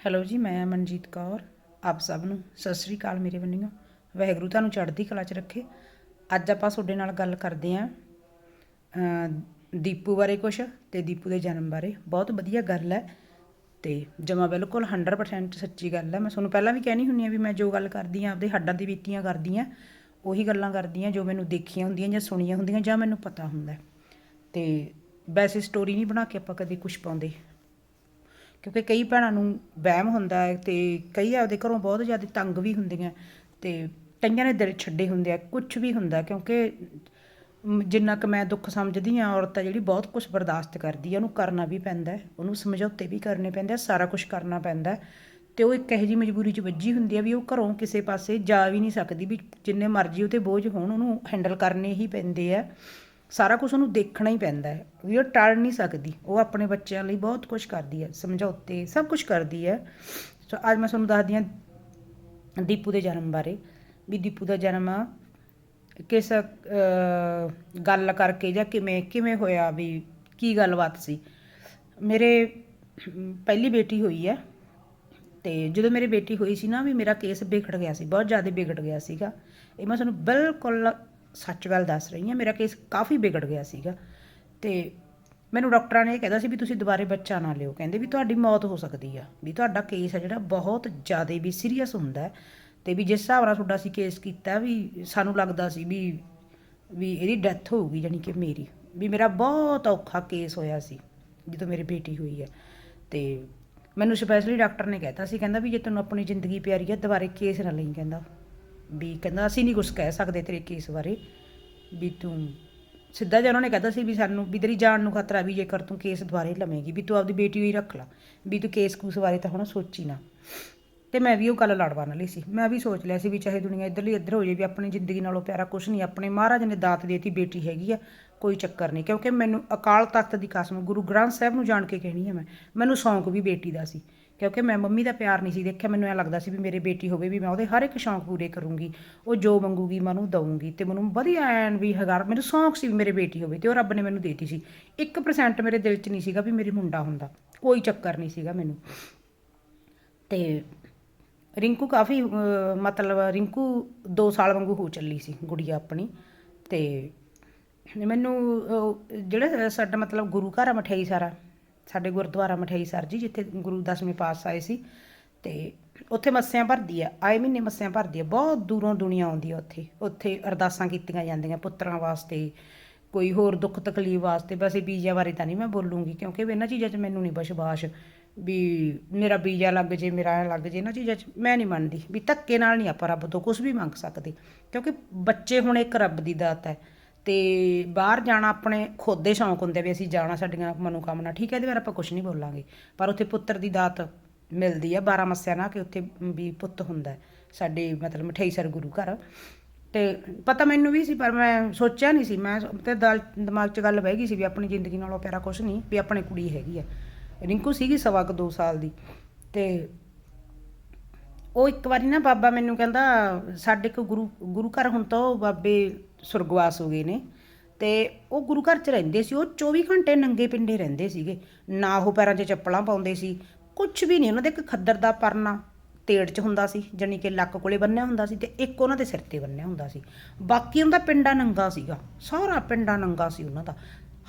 Hello ਜੀ, ਮੈਂ ਮਨਜੀਤ ਕੌਰ। ਆਪ ਸਭ ਨੂੰ ਸਤਿ ਸ੍ਰੀ ਅਕਾਲ ਮੇਰੇ ਵੱਲੋਂ ਵਾਹਿਗੁਰੂ ਤੁਹਾਨੂੰ ਚੜ੍ਹਦੀ ਕਲਾ 'ਚ ਰੱਖੇ। ਅੱਜ ਆਪਾਂ ਤੁਹਾਡੇ ਨਾਲ ਗੱਲ ਕਰਦੇ ਆਂ ਦੀਪੂ ਬਾਰੇ ਕੁਛ ਤੇ ਦੀਪੂ ਦੇ ਜਨਮ ਬਾਰੇ। ਬਹੁਤ ਵਧੀਆ ਗੱਲ ਹੈ ਤੇ ਜਮਾ ਬਿਲਕੁਲ 100% ਸੱਚੀ ਗੱਲ ਹੈ। ਮੈਂ ਤੁਹਾਨੂੰ ਪਹਿਲਾਂ ਵੀ ਕਹਿਣੀ ਹੁੰਨੀ ਆ ਵੀ ਮੈਂ ਜੋ ਗੱਲ ਕਰਦੀ ਆ ਆਪਦੇ ਹੱਡਾਂ ਦੀ ਬੀਤੀਆਂ ਕਰਦੀ ਆ ਉਹੀ ਗੱਲਾਂ ਕਰਦੀ ਆ ਜੋ ਮੈਨੂੰ ਦੇਖੀਆਂ ਹੁੰਦੀਆਂ ਜਾਂ ਸੁਣੀਆਂ ਹੁੰਦੀਆਂ ਜਾਂ ਮੈਨੂੰ ਪਤਾ ਹੁੰਦਾ ਹੈ। ਤੇ ਵੈਸੇ ਸਟੋਰੀ ਨਹੀਂ ਬਣਾ ਕੇ ਆਪਾਂ ਕਦੇ ਕੁਝ ਪਾਉਂਦੇ। ਕਿਉਂਕਿ ਕਈ ਭੈਣਾਂ ਨੂੰ ਵਹਿਮ ਹੁੰਦਾ ਹੈ ਤੇ ਕਈ ਆਪਦੇ ਘਰੋਂ ਬਹੁਤ ਜ਼ਿਆਦਾ ਤੰਗ ਵੀ ਹੁੰਦੀਆਂ ਤੇ ਕਈਆਂ ਨੇ ਦਿਲ ਛੱਡੇ ਹੁੰਦੇ ਆ ਕੁਝ ਵੀ ਹੁੰਦਾ ਕਿਉਂਕਿ ਜਿੰਨਾ ਕੁ ਮੈਂ ਦੁੱਖ ਸਮਝਦੀ ਆ ਔਰਤ ਆ ਜਿਹੜੀ ਬਹੁਤ ਕੁਝ ਬਰਦਾਸ਼ਤ ਕਰਦੀ ਆ ਉਹਨੂੰ ਕਰਨਾ ਵੀ ਪੈਂਦਾ ਉਹਨੂੰ ਸਮਝੌਤੇ ਵੀ ਕਰਨੇ ਪੈਂਦੇ ਆ, ਸਾਰਾ ਕੁਝ ਕਰਨਾ ਪੈਂਦਾ ਹੈ ਤੇ ਉਹ ਇੱਕ ਇਹੋ ਜਿਹੀ ਮਜਬੂਰੀ 'ਚ ਵੱਜੀ ਹੁੰਦੀ ਆ ਵੀ ਉਹ ਘਰੋਂ ਕਿਸੇ ਪਾਸੇ ਜਾ ਵੀ ਨਹੀਂ ਸਕਦੀ ਵੀ ਜਿੰਨੇ ਮਰਜ਼ੀ ਉਹਤੇ ਬੋਝ ਹੋਣ, ਉਹਨੂੰ ਹੈਂਡਲ ਕਰਨੇ ਹੀ ਪੈਂਦੇ ਆ। ਸਾਰਾ ਕੁਝ ਉਹਨੂੰ ਦੇਖਣਾ ਹੀ ਪੈਂਦਾ ਹੈ। ਵੀ ਉਹ ਟਲ ਨਹੀਂ ਸਕਦੀ। ਉਹ ਆਪਣੇ ਬੱਚਿਆਂ ਲਈ ਬਹੁਤ ਕੁਝ ਕਰਦੀ ਹੈ। ਸਮਝੌਤੇ, ਸਭ ਕੁਝ ਕਰਦੀ ਹੈ। ਸੋ ਅੱਜ ਮੈਂ ਤੁਹਾਨੂੰ ਦੱਸਦੀ ਹਾਂ ਦੀਪੂ ਦੇ ਜਨਮ ਬਾਰੇ। ਵੀ ਦੀਪੂ ਦਾ ਜਨਮ ਕਿਸ ਗੱਲ ਕਰਕੇ ਜਾਂ ਕਿਵੇਂ ਕਿਵੇਂ ਹੋਇਆ? ਵੀ ਕੀ ਗੱਲਬਾਤ ਸੀ? ਮੇਰੇ ਪਹਿਲੀ ਬੇਟੀ ਹੋਈ ਹੈ। ਤੇ ਜਦੋਂ ਮੇਰੀ ਬੇਟੀ ਹੋਈ ਸੀ ਨਾ, ਵੀ ਮੇਰਾ ਕੇਸ ਵਿਗੜ ਗਿਆ ਸੀ। ਬਹੁਤ ਜ਼ਿਆਦਾ ਵਿਗੜ ਗਿਆ ਸੀਗਾ। ਇਹ ਮੈਂ ਤੁਹਾਨੂੰ ਬਿਲਕੁਲ ਸੱਚ ਗੱਲ ਦੱਸ ਰਹੀ ਹਾਂ, ਮੇਰਾ ਕੇਸ ਕਾਫੀ ਵਿਗੜ ਗਿਆ ਸੀਗਾ ਤੇ ਮੈਨੂੰ ਡਾਕਟਰਾਂ ਨੇ ਇਹ ਕਹਿੰਦਾ ਸੀ ਵੀ ਤੁਸੀਂ ਦੁਬਾਰੇ ਬੱਚਾ ਨਾ ਲਿਓ, ਕਹਿੰਦੇ ਵੀ ਤੁਹਾਡੀ ਮੌਤ ਹੋ ਸਕਦੀ ਆ, ਵੀ ਤੁਹਾਡਾ ਕੇਸ ਹੈ ਜਿਹੜਾ ਬਹੁਤ ਜ਼ਿਆਦਾ ਵੀ ਸੀਰੀਅਸ ਹੁੰਦਾ ਹੈ ਤੇ ਵੀ ਜਿਸ ਹਿਸਾਬ ਨਾਲ ਤੁਹਾਡਾ ਅਸੀਂ ਕੇਸ ਕੀਤਾ ਵੀ ਸਾਨੂੰ ਲੱਗਦਾ ਸੀ ਵੀ ਵੀ ਇਹਦੀ ਡੈਥ ਹੋਊਗੀ ਜਾਨੀ ਕਿ ਮੇਰੀ, ਵੀ ਮੇਰਾ ਬਹੁਤ ਔਖਾ ਕੇਸ ਹੋਇਆ ਸੀ ਜਦੋਂ ਮੇਰੀ ਬੇਟੀ ਹੋਈ ਹੈ ਤੇ ਮੈਨੂੰ ਸਪੈਸ਼ਲੀ ਡਾਕਟਰ ਨੇ ਕਹਿਤਾ ਸੀ, ਕਹਿੰਦਾ ਵੀ ਜੇ ਤੈਨੂੰ ਆਪਣੀ ਜ਼ਿੰਦਗੀ ਪਿਆਰੀ ਹੈ ਦੁਬਾਰੇ ਕੇਸ ਨਾ ਲਈ, ਕਹਿੰਦਾ। ਵੀ ਕਹਿੰਦਾ ਅਸੀਂ ਨਹੀਂ ਕੁਝ ਕਹਿ ਸਕਦੇ ਤੇਰੇ ਕੇਸ ਬਾਰੇ, ਵੀ ਤੂੰ ਸਿੱਧਾ ਜਿਹਾ ਉਹਨਾਂ ਨੇ ਕਹਿਤਾ ਸੀ ਵੀ ਸਾਨੂੰ, ਵੀ ਤੇਰੀ ਜਾਨ ਨੂੰ ਖਤਰਾ ਵੀ ਜੇਕਰ ਤੂੰ ਕੇਸ ਦੁਬਾਰੇ ਲਵੇਂਗੀ, ਵੀ ਤੂੰ ਆਪਦੀ ਬੇਟੀ ਹੋਈ ਰੱਖ ਲਾ, ਵੀ ਤੂੰ ਕੇਸ ਕੂਸ ਬਾਰੇ ਤਾਂ ਹੁਣ ਸੋਚੀ ਨਾ। ਤੇ ਮੈਂ ਵੀ ਉਹ ਗੱਲ ਲੜਵਾਣ ਲਈ ਸੀ। ਮੈਂ ਵੀ ਸੋਚ ਲਿਆ ਸੀ ਵੀ ਚਾਹੇ ਦੁਨੀਆ ਇੱਧਰਲੀ ਇੱਧਰ ਹੋ ਜੇ ਵੀ ਆਪਣੀ ਜ਼ਿੰਦਗੀ ਨਾਲੋਂ ਪਿਆਰਾ ਕੁਝ ਨਹੀਂ, ਆਪਣੇ ਮਹਾਰਾਜ ਨੇ ਦਾਤ ਦੇਤੀ ਬੇਟੀ ਹੈਗੀ ਆ, ਕੋਈ ਚੱਕਰ ਨਹੀਂ, ਕਿਉਂਕਿ ਮੈਨੂੰ ਅਕਾਲ ਤਖਤ ਦੀ ਕਸਮ ਗੁਰੂ ਗ੍ਰੰਥ ਸਾਹਿਬ ਨੂੰ ਜਾਣ ਕੇ ਕਹਿਣੀ ਹੈ ਮੈਂ। ਮੈਨੂੰ ਸ਼ੌਂਕ ਵੀ ਬੇਟੀ ਦਾ ਸੀ। ਕਿਉਂਕਿ ਮੈਂ ਮੰਮੀ ਦਾ ਪਿਆਰ ਨਹੀਂ ਸੀ ਦੇਖਿਆ, ਮੈਨੂੰ ਐ ਲੱਗਦਾ ਸੀ ਵੀ ਮੇਰੇ ਬੇਟੀ ਹੋਵੇ ਵੀ ਮੈਂ ਉਹਦੇ ਹਰ ਇੱਕ ਸ਼ੌਂਕ ਪੂਰੇ ਕਰੂੰਗੀ, ਉਹ ਜੋ ਮੰਗੂਗੀ ਮੈਂ ਉਹਨੂੰ ਦਊਂਗੀ ਤੇ ਮੈਨੂੰ ਵਧੀਆ ਐਨ ਵੀ ਹਗਾਰ ਮੈਨੂੰ ਸ਼ੌਂਕ ਸੀ ਵੀ ਮੇਰੇ ਬੇਟੀ ਹੋਵੇ ਤੇ ਉਹ ਰੱਬ ਨੇ ਮੈਨੂੰ ਦੇਤੀ ਸੀ। 1% ਮੇਰੇ ਦਿਲ 'ਚ ਨਹੀਂ ਸੀਗਾ ਵੀ ਮੇਰੇ ਮੁੰਡਾ ਹੁੰਦਾ, ਕੋਈ ਚੱਕਰ ਨਹੀਂ ਸੀਗਾ ਮੈਨੂੰ। ਤੇ ਰਿੰਕੂ ਕਾਫੀ ਮਤਲਬ ਰਿੰਕੂ 2 ਸਾਲ ਵਾਂਗੂ ਹੋ ਚੱਲੀ ਸੀ ਗੁੜੀਆ ਆਪਣੀ ਤੇ ਮੈਨੂੰ ਜਿਹੜਾ ਸਾਡਾ ਮਤਲਬ ਗੁਰੂ ਘਰ ਆ ਮਠਿਆਈ ਸਾਰਾ ਸਾਡੇ ਗੁਰਦੁਆਰਾ ਮਠਿਆਈ ਸਰ ਜੀ, ਜਿੱਥੇ ਗੁਰੂ ਦਸਵੇਂ ਪਾਤਸ਼ਾਹ ਸੀ ਤੇ ਉੱਥੇ ਮੱਸਿਆਂ ਭਰਦੀ ਆ, ਆਏ ਮਹੀਨੇ ਮੱਸਿਆਂ ਭਰਦੀ ਆ, ਬਹੁਤ ਦੂਰੋਂ ਦੁਨੀਆ ਆਉਂਦੀ ਆ ਉੱਥੇ ਉੱਥੇ ਅਰਦਾਸਾਂ ਕੀਤੀਆਂ ਜਾਂਦੀਆਂ ਪੁੱਤਰਾਂ ਵਾਸਤੇ, ਕੋਈ ਹੋਰ ਦੁੱਖ ਤਕਲੀਫ ਵਾਸਤੇ ਵੈਸੇ ਬੀਜਿਆਂ ਬਾਰੇ ਤਾਂ ਨਹੀਂ ਮੈਂ ਬੋਲੂੰਗੀ, ਕਿਉਂਕਿ ਵੀ ਇਹਨਾਂ ਚੀਜ਼ਾਂ 'ਚ ਮੈਨੂੰ ਨਹੀਂ ਵਿਸ਼ਵਾਸ ਵੀ ਮੇਰਾ ਬੀਜਾ ਲੱਗ ਜੇ, ਮੇਰਾ ਲੱਗ ਜੇ, ਇਹਨਾਂ ਚੀਜ਼ਾਂ 'ਚ ਮੈਂ ਨਹੀਂ ਮੰਨਦੀ, ਵੀ ਧੱਕੇ ਨਾਲ ਨਹੀਂ ਆਪਾਂ ਰੱਬ ਤੋਂ ਕੁਝ ਵੀ ਮੰਗ ਸਕਦੇ, ਕਿਉਂਕਿ ਬੱਚੇ ਹੁਣ ਇੱਕ ਰੱਬ ਦੀ ਦਾਤ ਹੈ ਤੇ ਬਾਹਰ ਜਾਣਾ ਆਪਣੇ ਖੁਦ ਦੇ ਸ਼ੌਂਕ ਹੁੰਦੇ ਵੀ ਅਸੀਂ ਜਾਣਾ ਸਾਡੀਆਂ ਮਨੋਕਾਮਨਾ, ਠੀਕ ਹੈ, ਇਹਦੇ ਬਾਰੇ ਆਪਾਂ ਕੁਝ ਨਹੀਂ ਬੋਲਾਂਗੇ। ਪਰ ਉੱਥੇ ਪੁੱਤਰ ਦੀ ਦਾਤ ਮਿਲਦੀ ਆ 12 ਮੱਸਿਆ ਨਾ ਕਿ ਉੱਥੇ ਵੀ ਪੁੱਤ ਹੁੰਦਾ ਸਾਡੇ ਮਤਲਬ ਮਠਿਆਈ ਸਰ ਗੁਰੂ ਘਰ। ਤੇ ਪਤਾ ਮੈਨੂੰ ਵੀ ਸੀ, ਪਰ ਮੈਂ ਸੋਚਿਆ ਨਹੀਂ ਸੀ। ਮੈਂ ਤੇ ਦਲ, ਦਿਮਾਗ 'ਚ ਗੱਲ ਬਹਿ ਗਈ ਸੀ ਵੀ ਆਪਣੀ ਜ਼ਿੰਦਗੀ ਨਾਲੋਂ ਪਿਆਰਾ ਕੁਝ ਨਹੀਂ, ਵੀ ਆਪਣੀ ਕੁੜੀ ਹੈਗੀ ਆ। ਰਿੰਕੂ ਸੀਗੀ ਸਵਾ ਕੁ 2 ਸਾਲ ਦੀ। ਤੇ ਉਹ ਇੱਕ ਵਾਰੀ ਨਾ ਬਾਬਾ ਮੈਨੂੰ ਕਹਿੰਦਾ, ਸਾਡੇ ਕੋ ਗੁਰੂ ਗੁਰੂ ਘਰ ਹੁਣ ਤਾਂ ਉਹ ਬਾਬੇ ਸੁਰਗਵਾਸ ਹੋ ਗਏ ਨੇ। ਤੇ ਉਹ ਗੁਰੂ ਘਰ 'ਚ ਰਹਿੰਦੇ ਸੀ, ਉਹ 24 ਘੰਟੇ ਨੰਗੇ ਪਿੰਡੇ ਰਹਿੰਦੇ ਸੀਗੇ। ਨਾ ਉਹ ਪੈਰਾਂ 'ਚ ਚੱਪਲਾਂ ਪਾਉਂਦੇ ਸੀ ਕੁਝ ਵੀ ਨਹੀਂ, ਉਹਨਾਂ ਦੇ ਇੱਕ ਖੱਦਰ ਦਾ ਪਰਨਾ ਤੇੜ 'ਚ ਹੁੰਦਾ ਸੀ, ਜਾਣੀ ਕਿ ਲੱਕ ਕੋਲੇ ਬੰਨਿਆ ਹੁੰਦਾ ਸੀ ਤੇ ਇੱਕ ਉਹਨਾਂ ਦੇ ਸਿਰ ਤੇ ਬੰਨਿਆ ਹੁੰਦਾ ਸੀ। ਬਾਕੀ ਉਹਨਾਂ ਦਾ ਪਿੰਡਾ ਨੰਗਾ ਸੀਗਾ, ਸਾਰਾ ਪਿੰਡਾ ਨੰਗਾ ਸੀ ਉਹਨਾਂ ਦਾ।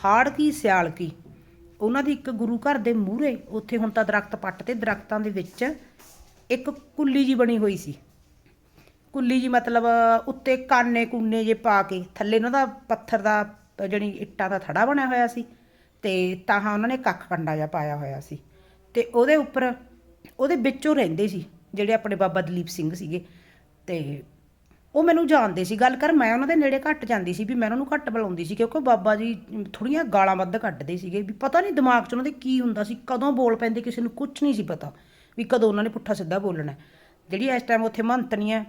ਹਾੜ ਕੀ, ਸਿਆਲ ਕੀ, ਉਹਨਾਂ ਦੀ ਇੱਕ ਗੁਰੂ ਘਰ ਦੇ ਮੂਹਰੇ, ਉੱਥੇ ਹੁਣ ਤਾਂ ਦਰਖਤ ਪੱਟ ਤੇ ਦਰਖਤਾਂ ਦੇ ਵਿੱਚ ਇੱਕ ਕੁੱਲੀ ਜੀ ਬਣੀ ਹੋਈ ਸੀ। ਕੁੱਲੀ ਜੀ ਮਤਲਬ ਉੱਤੇ ਕਾਨੇ ਕੂਨੇ ਜੇ ਪਾ ਕੇ, ਥੱਲੇ ਉਹਨਾਂ ਦਾ ਪੱਥਰ ਦਾ ਜਣੀ ਇੱਟਾਂ ਦਾ ਥੜਾ ਬਣਿਆ ਹੋਇਆ ਸੀ, ਤੇ ਤਾਹਾਂ ਉਹਨਾਂ ਨੇ ਕੱਖ ਕੰਡਾ ਜਿਹਾ ਪਾਇਆ ਹੋਇਆ ਸੀ। ਤੇ ਉਹਦੇ ਉੱਪਰ, ਉਹਦੇ ਵਿੱਚੋਂ ਰਹਿੰਦੇ ਸੀ, ਜਿਹੜੇ ਆਪਣੇ ਬਾਬਾ ਦਲੀਪ ਸਿੰਘ ਸੀਗੇ। ਤੇ ਉਹ ਮੈਨੂੰ ਜਾਣਦੇ ਸੀ, ਗੱਲ ਕਰ ਮੈਂ ਉਹਨਾਂ ਦੇ ਨੇੜੇ ਘੱਟ ਜਾਂਦੀ ਸੀ, ਵੀ ਮੈਂ ਉਹਨਾਂ ਨੂੰ ਘੱਟ ਬੁਲਾਉਂਦੀ ਸੀ, ਕਿਉਂਕਿ ਬਾਬਾ ਜੀ ਥੋੜੀਆਂ ਗਾਲਾਂ ਵੱਧ ਕੱਢਦੇ ਸੀਗੇ, ਵੀ ਪਤਾ ਨਹੀਂ ਦਿਮਾਗ 'ਚ ਉਹਨਾਂ ਦੇ ਕੀ ਹੁੰਦਾ ਸੀ, ਕਦੋਂ ਬੋਲ ਪੈਂਦੇ, ਕਿਸੇ ਨੂੰ ਕੁਝ ਨਹੀਂ ਸੀ ਪਤਾ, ਵੀ ਕਦੋਂ ਉਹਨਾਂ ਨੇ ਪੁੱਠਾ ਸਿੱਧਾ ਬੋਲਣਾ। ਜਿਹੜੀ ਇਸ ਟਾਈਮ ਉੱਥੇ ਮਹੰਤਣੀ ਹੈ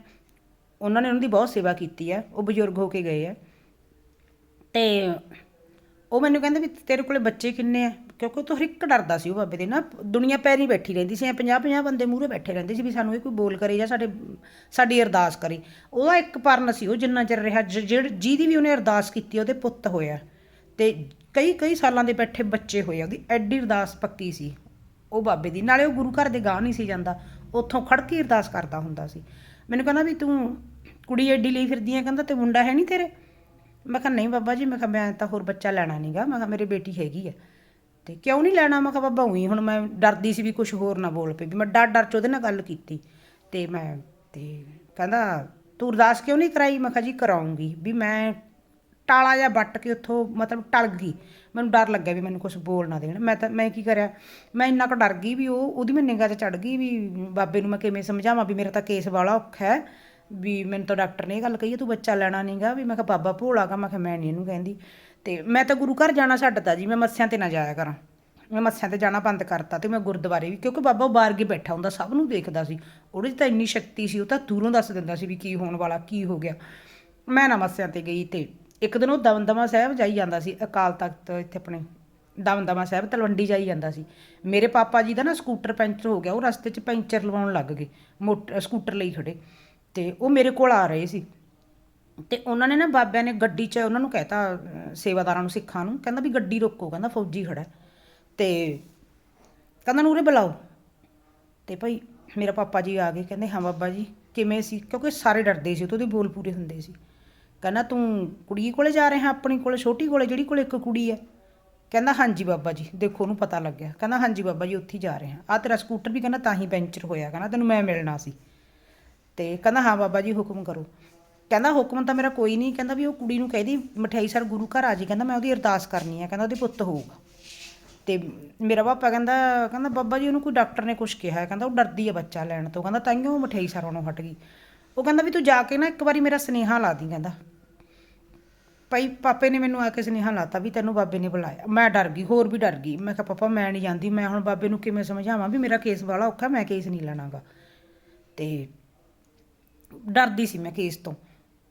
ਉਹਨਾਂ ਨੇ ਉਹਨਾਂ ਦੀ ਬਹੁਤ ਸੇਵਾ ਕੀਤੀ ਹੈ, ਉਹ ਬਜ਼ੁਰਗ ਹੋ ਕੇ ਗਏ ਹੈ। ਤੇ ਉਹ ਮੈਨੂੰ ਕਹਿੰਦੇ ਵੀ ਤੇਰੇ ਕੋਲੇ ਬੱਚੇ ਕਿੰਨੇ ਆ ਕਿਉਂਕਿ ਉਹ ਤੋਂ ਹਰ ਇੱਕ ਡਰਦਾ ਸੀ ਉਹ ਬਾਬੇ ਦੇ ਨਾ, ਦੁਨੀਆ ਪੈਰੀ ਬੈਠੀ ਰਹਿੰਦੀ ਸੀ 50 50 ਬੰਦੇ ਮੂਹਰੇ ਬੈਠੇ ਰਹਿੰਦੇ ਸੀ ਵੀ ਸਾਨੂੰ ਇਹ ਕੋਈ ਬੋਲ ਕਰੇ ਜਾਂ ਸਾਡੇ, ਸਾਡੀ ਅਰਦਾਸ ਕਰੇ। ਉਹਦਾ ਇੱਕ ਪਰਨ ਸੀ, ਉਹ ਜਿੰਨਾ ਚਿਰ ਰਿਹਾ, ਜ- ਜਿਹੜ, ਜਿਹਦੀ ਵੀ ਉਹਨੇ ਅਰਦਾਸ ਕੀਤੀ, ਉਹਦੇ ਪੁੱਤ ਹੋਇਆ ਤੇ ਕਈ ਕਈ ਸਾਲਾਂ ਦੇ ਬੈਠੇ ਬੱਚੇ ਹੋਏ ਆ, ਉਹਦੀ ਐਡੀ ਅਰਦਾਸ ਪੱਕੀ ਸੀ। ਉਹ ਬਾਬੇ ਦੀ, ਨਾਲੇ ਉਹ ਗੁਰੂ ਘਰ ਦੇ ਗਾਹ ਨਹੀਂ ਸੀ ਜਾਂਦਾ, ਉੱਥੋਂ ਖੜ ਕੇ ਅਰਦਾਸ ਕਰਦਾ ਹੁੰਦਾ ਸੀ। ਮੈਨੂੰ ਕਹਿੰਦਾ ਵੀ ਤੂੰ ਕੁੜੀ ਐਡੀ ਲਈ ਫਿਰਦੀ ਆ ਕਹਿੰਦਾ ਤੇ ਮੁੰਡਾ ਹੈ ਨਹੀਂ ਤੇਰੇ? ਮੈਂ ਕਿਹਾ, ਨਹੀਂ ਬਾਬਾ ਜੀ, ਮੈਂ ਕਿਹਾ, ਮੈਂ ਤਾਂ ਹੋਰ ਬੱਚਾ ਲੈਣਾ ਨਹੀਂਗਾ ਮੈਂ ਕਿਹਾ, ਮੇਰੀ ਬੇਟੀ ਹੈਗੀ ਆ ਤੇ ਕਿਉਂ ਨਹੀਂ ਲੈਣਾ? ਮੈਂ ਕਿਹਾ, ਬਾਬਾ, ਉਹੀ ਹੁਣ ਮੈਂ ਡਰਦੀ ਸੀ ਵੀ ਕੁਝ ਹੋਰ ਨਾ ਬੋਲ ਪਏ ਵੀ ਮੈਂ ਡਰ ਡਰ ਚ ਉਹਦੇ ਨਾਲ ਗੱਲ ਕੀਤੀ। ਤੇ ਮੈਂ, ਤੇ ਕਹਿੰਦਾ, ਤੂੰ ਅਰਦਾਸ ਕਿਉਂ ਨਹੀਂ ਕਰਾਈ? ਮੈਂ ਕਿਹਾ ਜੀ, ਕਰਾਉਂਗੀ। ਵੀ ਮੈਂ ਟਾਲਾ ਜਾਂ ਵੱਟ ਕੇ ਉੱਥੋਂ, ਮਤਲਬ ਟਲ ਗਈ। ਮੈਨੂੰ ਡਰ ਲੱਗਿਆ ਵੀ ਮੈਨੂੰ ਕੁਝ ਬੋਲ ਨਾ ਦੇਣ। ਮੈਂ ਤਾਂ, ਮੈਂ ਕੀ ਕਰਿਆ? ਮੈਂ ਇੰਨਾ ਕੁ ਡਰ ਗਈ ਵੀ ਉਹ, ਉਹਦੀ ਮੈਂ ਨਿਗਾਹ 'ਚ ਚੜ ਗਈ ਵੀ ਬਾਬੇ ਨੂੰ ਮੈਂ ਕਿਵੇਂ ਸਮਝਾਵਾਂ ਵੀ ਮੇਰਾ ਤਾਂ ਕੇਸ ਵਾਲਾ ਔਖਾ ਹੈ ਵੀ ਮੈਨੂੰ ਤਾਂ ਡਾਕਟਰ ਨੇ ਇਹ ਗੱਲ ਕਹੀ ਹੈ ਤੂੰ ਬੱਚਾ ਲੈਣਾ ਨਹੀਂਗਾ ਵੀ ਮੈਂ ਕਿਹਾ ਬਾਬਾ ਭੋਲਾਗਾ ਮੈਂ ਕਿਹਾ ਮੈਂ ਨਹੀਂ ਇਹਨੂੰ ਕਹਿੰਦੀ। ਤੇ ਮੈਂ ਤਾਂ ਗੁਰੂ ਘਰ ਜਾਣਾ ਛੱਡਤਾ ਜੀ, ਮੈਂ ਮੱਸਿਆਂ ਤੇ ਨਾ ਜਾਇਆ ਕਰਾਂ। ਮੈਂ ਮੱਸਿਆਂ ਤੇ ਜਾਣਾ ਬੰਦ ਕਰਤਾ ਤੇ ਮੈਂ ਗੁਰਦੁਆਰੇ ਵੀ, ਕਿਉਂਕਿ ਬਾਬਾ ਉਹ ਬਾਹਰ ਕੇ ਬੈਠਾ ਹੁੰਦਾ, ਸਭ ਨੂੰ ਦੇਖਦਾ ਸੀ। ਉਹਦੇ 'ਚ ਤਾਂ ਇੰਨੀ ਸ਼ਕਤੀ ਸੀ, ਉਹ ਤਾਂ ਦੂਰੋਂ ਦੱਸ ਦਿੰਦਾ ਸੀ ਵੀ ਕੀ ਹੋਣ ਵਾਲਾ, ਕੀ ਹੋ ਗਿਆ। ਮੈਂ ਨਾ ਮੱਸਿਆਂ ਤੇ ਗਈ ਤੇ ਇੱਕ ਦਿਨ ਉਹ ਦਮਦਮਾ ਸਾਹਿਬ ਜਾਈ ਜਾਂਦਾ ਸੀ, ਅਕਾਲ ਤਖਤ ਇੱਥੇ ਆਪਣੇ ਦਮਦਮਾ ਸਾਹਿਬ, ਤਲਵੰਡੀ ਜਾਈ ਜਾਂਦਾ ਸੀ। ਮੇਰੇ ਪਾਪਾ ਜੀ ਦਾ ਨਾ ਸਕੂਟਰ ਪੈਂਚਰ ਹੋ ਗਿਆ, ਉਹ ਰਸਤੇ 'ਚ ਪੈਂਚਰ ਲਵਾਉਣ ਲੱਗ ਗਏ ਮੋਟਰ ਸਕੂਟਰ ਲਈ ਖੜੇ। ਤੇ ਉਹ ਮੇਰੇ ਕੋਲ ਆ ਰਹੇ ਸੀ। ਤੇ ਉਹਨਾਂ ਨੇ ਨਾ ਬਾਬਿਆਂ ਨੇ ਗੱਡੀ 'ਚ ਉਹਨਾਂ ਨੂੰ ਕਹਿਤਾ ਸੇਵਾਦਾਰਾਂ ਨੂੰ, ਸਿੱਖਾਂ ਨੂੰ, ਕਹਿੰਦਾ ਵੀ ਗੱਡੀ ਰੋਕੋ, ਕਹਿੰਦਾ ਫੌਜੀ ਖੜਾ। ਹੈ। ਤੇ ਕਹਿੰਦਾ ਨੂਰੇ ਬੁਲਾਓ। ਤੇ ਭਾਈ ਮੇਰਾ ਪਾਪਾ ਜੀ ਆ ਗਏ, ਕਹਿੰਦੇ ਹਾਂ ਬਾਬਾ ਜੀ, ਕਿਵੇਂ ਸੀ? ਕਿਉਂਕਿ ਸਾਰੇ ਡਰਦੇ ਸੀ ਉਹ ਉਹਦੇ ਬੋਲ ਪੂਰੇ ਹੁੰਦੇ ਸੀ। ਕਹਿੰਦਾ ਤੂੰ ਕੁੜੀ ਕੋਲੇ ਜਾ ਰਿਹਾ, ਆਪਣੀ ਕੋਲੇ, ਛੋਟੀ ਕੋਲੇ, ਜਿਹੜੀ ਕੋਲੇ ਇੱਕ ਕੁੜੀ ਹੈ ਕਹਿੰਦਾ ਹਾਂਜੀ ਬਾਬਾ ਜੀ, ਦੇਖੋ ਉਹਨੂੰ ਪਤਾ ਲੱਗਿਆ। ਕਹਿੰਦਾ ਹਾਂਜੀ ਬਾਬਾ ਜੀ, ਉੱਥੇ ਹੀ ਜਾ ਰਹੇ। ਹਾਂ ਆ ਤੇਰਾ ਸਕੂਟਰ ਵੀ ਕਹਿੰਦਾ ਤਾਂ ਹੀ ਪੈਂਚਰ ਹੋਇਆ, ਕਹਿੰਦਾ ਤੈਨੂੰ ਮੈਂ ਮਿਲਣਾ ਸੀ। ਤੇ ਕਹਿੰਦਾ, ਹਾਂ ਬਾਬਾ ਜੀ, ਹੁਕਮ ਕਰੋ। ਕਹਿੰਦਾ, ਹੁਕਮ ਤਾਂ ਮੇਰਾ ਕੋਈ ਨਹੀਂ। ਕਹਿੰਦਾ ਵੀ ਉਹ ਕੁੜੀ ਨੂੰ ਕਹਿਦੀ ਮਠਿਆਈ ਸਰ ਗੁਰੂ ਘਰ ਆ ਜੀ। ਕਹਿੰਦਾ, ਮੈਂ ਉਹਦੀ ਅਰਦਾਸ ਕਰਨੀ ਹੈ ਕਹਿੰਦਾ, ਉਹਦੇ ਪੁੱਤ ਹੋਊਗਾ। ਤੇ ਮੇਰਾ ਪਾਪਾ ਕਹਿੰਦਾ ਕਹਿੰਦਾ, ਬਾਬਾ ਜੀ, ਉਹਨੂੰ ਕੋਈ ਡਾਕਟਰ ਨੇ ਕੁਝ ਕਿਹਾ ਕਹਿੰਦਾ, ਉਹ ਡਰਦੀ ਆ ਬੱਚਾ ਲੈਣ ਤੋਂ। ਕਹਿੰਦਾ ਤਾਈਓ ਉਹ ਮਠਿਆਈ ਸਰ ਉਹਨੂੰ ਹਟ ਗਈ। ਉਹ ਕਹਿੰਦਾ ਵੀ, ਤੂੰ ਜਾ ਕੇ ਨਾ ਇੱਕ ਵਾਰੀ ਮੇਰਾ ਸੁਨੇਹਾ ਲਾ ਦੀ। ਕਹਿੰਦਾ, ਭਾਈ, ਪਾਪੇ ਨੇ ਮੈਨੂੰ ਆ ਕੇ ਸੁਨੇਹਾ ਲਾਤਾ ਵੀ ਤੈਨੂੰ ਬਾਬੇ ਨੇ ਬੁਲਾਇਆ। ਮੈਂ ਡਰ ਗਈ, ਹੋਰ ਵੀ ਡਰ ਗਈ। ਮੈਂ ਕਿਹਾ, ਪਾਪਾ, ਮੈਂ ਨਹੀਂ ਜਾਂਦੀ। ਮੈਂ ਹੁਣ ਬਾਬੇ ਨੂੰ ਕਿਵੇਂ ਸਮਝਾਵਾਂ ਵੀ ਮੇਰਾ ਕੇਸ ਵਾਲਾ ਔਖਾ, ਮੈਂ ਕੇਸ ਨਹੀਂ ਲੈਣਾਗਾ? ਤੇ ਡਰਦੀ ਸੀ ਮੈਂ ਕੇਸ ਤੋਂ।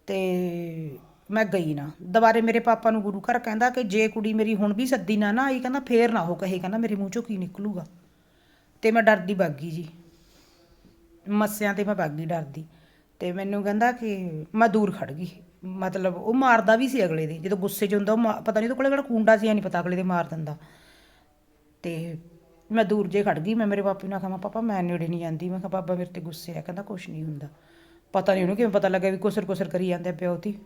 ਤੇ ਮੈਂ ਗਈ ਨਾ। ਦੁਬਾਰੇ ਮੇਰੇ ਪਾਪਾ ਨੂੰ ਗੁਰੂ ਘਰ ਕਹਿੰਦਾ ਕਿ ਜੇ ਕੁੜੀ ਮੇਰੀ ਹੁਣ ਵੀ ਸੱਦੀ ਨਾ ਨਾ ਆਈ, ਕਹਿੰਦਾ ਫੇਰ ਨਾ ਉਹ ਕਹੇ, ਕਹਿੰਦਾ ਮੇਰੇ ਮੂੰਹ ਚੋਂ ਕੀ ਨਿਕਲੂਗਾ। ਤੇ ਮੈਂ ਡਰਦੀ ਭੱਗ ਜੀ। ਮੱਸਿਆਂ ਤੇ ਮੈਂ ਭੱਗ ਗਈ ਡਰਦੀ। ਤੇ ਮੈਨੂੰ ਕਹਿੰਦਾ ਕਿ ਮੈਂ ਦੂਰ ਖੜ ਗਈ। ਮਤਲਬ ਉਹ ਮਾਰਦਾ ਵੀ ਸੀ ਅਗਲੇ ਦੇ। ਜਦੋਂ ਗੁੱਸੇ 'ਚ ਹੁੰਦਾ ਉਹ ਮਾ- ਪਤਾ ਨਹੀਂ ਉਹਦੇ ਕੋਲੇ ਕਿਹੜਾ ਕੁੰਡਾ ਸੀ ਜਾਂ ਨਹੀਂ ਪਤਾ ਅਗਲੇ ਦੇ ਮਾਰ ਦਿੰਦਾ। ਤੇ ਮੈਂ ਦੂਰ ਜੇ ਖੜ ਗਈ। ਮੈਂ ਮੇਰੇ ਪਾਪੇ ਨੂੰ ਆਖਿਆ, ਮੈਂ ਪਾਪਾ, ਮੈਂ ਨੇੜੇ ਨਹੀਂ ਜਾਂਦੀ। ਮੈਂ ਕਿਹਾ, ਪਾਪਾ ਮੇਰੇ ਤੇ ਗੁੱਸੇ ਆ। ਕਹਿੰਦਾ ਕੁਛ ਨਹੀਂ ਹੁੰਦਾ। ਪਤਾ ਨਹੀਂ ਉਹਨੂੰ ਕਿਵੇਂ ਪਤਾ ਲੱਗਿਆ ਵੀ ਕੁਸਰ ਕੁਸਰ ਕਰੀ ਜਾਂਦੇ ਪਿਓ ਤੀ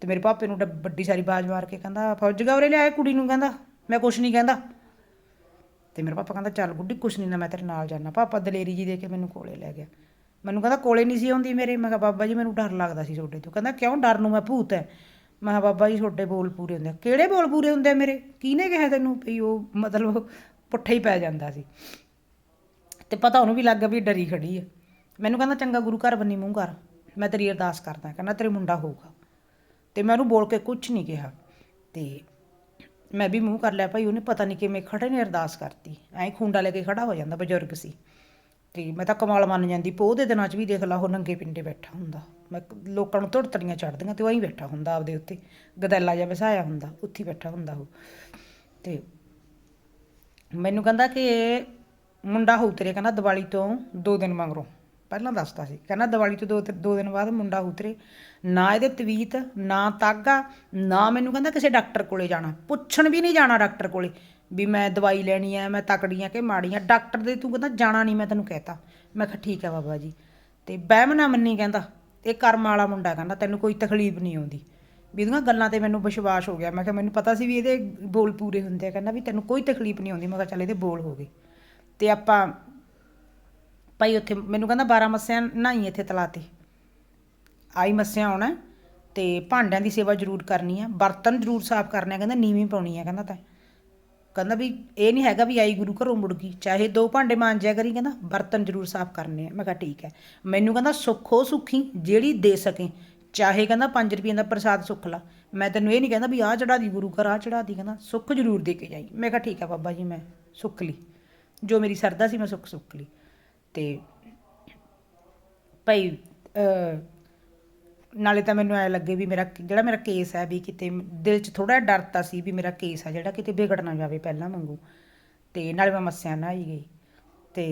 ਤੇ ਮੇਰੇ ਪਾਪੇ ਨੂੰ ਡ- ਵੱਡੀ ਸਾਰੀ ਬਾਜ ਮਾਰ ਕੇ ਕਹਿੰਦਾ, ਫੌਜ ਗਾਵਰੇ ਲਿਆਏ ਕੁੜੀ ਨੂੰ? ਕਹਿੰਦਾ, ਮੈਂ ਕੁਛ ਨਹੀਂ ਕਹਿੰਦਾ। ਤੇ ਮੇਰਾ ਪਾਪਾ ਕਹਿੰਦਾ, ਚੱਲ ਗੁੱਡੀ, ਕੁਛ ਨਹੀਂ, ਨਾ ਮੈਂ ਤੇਰੇ ਨਾਲ ਜਾਣਾ ਪਾਪਾ ਦਲੇਰੀ ਜੀ ਦੇ ਕੇ ਮੈਨੂੰ ਕੋਲੇ ਲੈ ਗਿਆ। ਮੈਨੂੰ ਕਹਿੰਦਾ, ਕੋਲੇ ਨਹੀਂ ਸੀ ਆਉਂਦੀ ਮੇਰੇ? ਮੈਂ ਕਿਹਾ, ਬਾਬਾ ਜੀ, ਮੈਨੂੰ ਡਰ ਲੱਗਦਾ ਸੀ ਤੁਹਾਡੇ ਤੋਂ। ਕਹਿੰਦਾ, ਕਿਉਂ? ਡਰ ਨੂੰ ਮੈਂ ਭੂਤ ਹੈ ਮੈਂ ਕਿਹਾ, ਬਾਬਾ ਜੀ, ਤੁਹਾਡੇ ਬੋਲ ਪੂਰੇ ਹੁੰਦੇ ਆ। ਕਿਹੜੇ ਬੋਲ ਪੂਰੇ ਹੁੰਦੇ ਆ ਮੇਰੇ? ਕਿਹਨੇ ਕਿਹਾ ਤੈਨੂੰ ਵੀ ਉਹ ਮਤਲਬ ਪੁੱਠਾ ਹੀ ਪੈ ਜਾਂਦਾ ਸੀ? ਤੇ ਪਤਾ ਉਹਨੂੰ ਵੀ ਲੱਗ ਗਿਆ ਵੀ ਡਰੀ ਖੜੀ ਹੈ ਮੈਨੂੰ ਕਹਿੰਦਾ ਚੰਗਾ ਗੁਰੂ ਘਰ ਬੰਨੀ ਮੂੰਹ ਕਰ, ਮੈਂ ਤੇਰੀ ਅਰਦਾਸ ਕਰਦਾ, ਕਹਿੰਦਾ ਤੇਰੇ ਮੁੰਡਾ ਹੋਊਗਾ। ਤੇ ਮੈਂ ਉਹਨੂੰ ਬੋਲ ਕੇ ਕੁਝ ਨਹੀਂ ਕਿਹਾ। ਤੇ ਮੈਂ ਵੀ ਮੂੰਹ ਕਰ ਲਿਆ, ਭਾਈ ਉਹਨੇ ਪਤਾ ਨਹੀਂ ਕਿਵੇਂ ਖੜੇ ਨੇ ਅਰਦਾਸ ਕਰਤੀ। ਐਂ ਖੁੰਡਾ ਲੈ ਕੇ ਖੜਾ ਹੋ ਜਾਂਦਾ ਬਜ਼ੁਰਗ ਸੀ। ਤੇ ਮੈਂ ਤਾਂ ਕਮਾਲ ਮੰਨ ਜਾਂਦੀ, ਪੋਹ ਦੇ ਦਿਨਾਂ 'ਚ ਵੀ ਦੇਖ ਲਾ ਉਹ ਨੰਗੇ ਪਿੰਡੇ ਬੈਠਾ ਹੁੰਦਾ। ਮੈਂ ਲੋਕਾਂ ਨੂੰ ਧੁੜਤੜੀਆਂ ਚੜਦੀਆਂ ਤੇ ਉਹ ਹੀ ਬੈਠਾ ਹੁੰਦਾ ਆਪਦੇ ਉੱਤੇ। ਗਦੈਲਾ ਜਿਹਾ ਵਸਾਇਆ ਹੁੰਦਾ, ਉੱਥੇ ਬੈਠਾ ਹੁੰਦਾ ਉਹ। ਤੇ ਮੈਨੂੰ ਕਹਿੰਦਾ ਕਿ ਮੁੰਡਾ ਹੋਊ ਤੇਰੇ, ਕਹਿੰਦਾ ਦੀਵਾਲੀ ਤੋਂ ਦੋ ਦਿਨ ਮਗਰੋਂ। ਪਹਿਲਾਂ ਦੱਸਦਾ ਸੀ। ਕਹਿੰਦਾ ਦੀਵਾਲੀ ਤੋਂ ਦੋ ਦੋ ਦਿਨ ਬਾਅਦ ਮੁੰਡਾ ਉਤਰੇ। ਨਾ ਇਹਦੇ ਤਵੀਤ, ਨਾ ਤਾਗਾ, ਨਾ ਮੈਨੂੰ ਕਹਿੰਦਾ ਕਿਸੇ ਡਾਕਟਰ ਕੋਲੇ ਜਾਣਾ। ਪੁੱਛਣ ਵੀ ਨਹੀਂ ਜਾਣਾ ਡਾਕਟਰ ਕੋਲੇ ਵੀ ਮੈਂ ਦਵਾਈ ਲੈਣੀ ਆ, ਮੈਂ ਤਕੜੀਆਂ ਕਿ ਮਾੜੀਆਂ। ਡਾਕਟਰ ਦੇ ਤੂੰ ਕਹਿੰਦਾ ਜਾਣਾ ਨਹੀਂ, ਮੈਂ ਤੈਨੂੰ ਕਹਿਤਾ। ਮੈਂ ਕਿਹਾ ਠੀਕ ਹੈ ਬਾਬਾ ਜੀ। ਤੇ ਬਹਿਮ ਨਾ ਮੰਨੀ ਕਹਿੰਦਾ, ਇਹ ਕਰਮ ਵਾਲਾ ਮੁੰਡਾ ਕਹਿੰਦਾ, ਤੈਨੂੰ ਕੋਈ ਤਕਲੀਫ ਨਹੀਂ ਆਉਂਦੀ। ਵੀ ਇਹਦੀਆਂ ਗੱਲਾਂ ਤੇ ਮੈਨੂੰ ਵਿਸ਼ਵਾਸ ਹੋ ਗਿਆ। ਮੈਂ ਕਿਹਾ ਮੈਨੂੰ ਪਤਾ ਸੀ ਵੀ ਇਹਦੇ ਬੋਲ ਪੂਰੇ ਹੁੰਦੇ ਆ। ਕਹਿੰਦਾ ਵੀ ਤੈਨੂੰ ਕੋਈ ਤਕਲੀਫ ਨਹੀਂ ਆਉਂਦੀ। ਮੈਂ ਕਿਹਾ ਚੱਲ ਇਹਦੇ ਬੋਲ ਹੋ ਗਏ। ਤੇ ਆਪਾਂ ਭਾਈ ਉੱਥੇ ਮੈਨੂੰ ਕਹਿੰਦਾ 12 ਮੱਸਿਆਂ ਨਹਾਈ ਇੱਥੇ ਤਲਾ ਤੇ। ਆਈ ਮੱਸਿਆਂ ਆਉਣਾ ਤੇ ਭਾਂਡਿਆਂ ਦੀ ਸੇਵਾ ਜ਼ਰੂਰ ਕਰਨੀ ਆ ਬਰਤਨ ਜ਼ਰੂਰ ਸਾਫ਼ ਕਰਨੇ ਆ, ਕਹਿੰਦਾ ਨੀਵੀਂ ਪਾਉਣੀ ਆ ਕਹਿੰਦਾ ਤਾਂ। ਕਹਿੰਦਾ ਵੀ ਇਹ ਨਹੀਂ ਹੈਗਾ ਵੀ ਆਈ ਗੁਰੂ ਘਰੋਂ ਮੁੜ ਗਈ, ਚਾਹੇ ਦੋ ਭਾਂਡੇ ਮਾਂਜਿਆ ਕਰੀ, ਕਹਿੰਦਾ ਬਰਤਨ ਜ਼ਰੂਰ ਸਾਫ਼ ਕਰਨੇ ਆ। ਮੈਂ ਕਿਹਾ ਠੀਕ ਹੈ। ਮੈਨੂੰ ਕਹਿੰਦਾ ਸੁੱਖੋ ਸੁੱਖੀ ਜਿਹੜੀ ਦੇ ਸਕੇ, ਚਾਹੇ ਕਹਿੰਦਾ 5 ਰੁਪਏ ਦਾ ਪ੍ਰਸਾਦ ਸੁੱਖ ਲਾ। ਮੈਂ ਤੈਨੂੰ ਇਹ ਨਹੀਂ ਕਹਿੰਦਾ ਵੀ ਆਹ ਚੜਾ ਦੀ ਗੁਰੂ ਘਰ, ਆਹ ਚੜਾ ਦੀ, ਕਹਿੰਦਾ ਸੁੱਖ ਜ਼ਰੂਰ ਦੇ ਕੇ ਜਾਈ। ਮੈਂ ਕਿਹਾ ਠੀਕ ਹੈ ਬਾਬਾ ਜੀ, ਮੈਂ ਸੁੱਖ ਲਈ। ਜੋ ਮੇਰੀ ਸਰਦਾ ਸੀ, ਮੈਂ ਸੁੱਖ ਸੁੱਖ ਲਈ। ਤੇ ਭਾਈ ਨਾਲੇ ਤਾਂ ਮੈਨੂੰ ਐ ਲੱਗੇ ਵੀ ਮੇਰਾ ਜਿਹੜਾ ਮੇਰਾ ਕੇਸ ਹੈ ਵੀ ਕਿਤੇ ਦਿਲ 'ਚ ਥੋੜਾ ਡਰ ਤਾਂ ਸੀ ਵੀ ਮੇਰਾ ਕੇਸ ਆ ਜਿਹੜਾ ਕਿਤੇ ਵਿਗੜ ਨਾ ਜਾਵੇ ਪਹਿਲਾਂ ਵਾਂਗੂ। ਤੇ ਨਾਲੇ ਮੈਂ ਮੱਸਿਆ ਨਾ ਆਈ ਗਈ। ਤੇ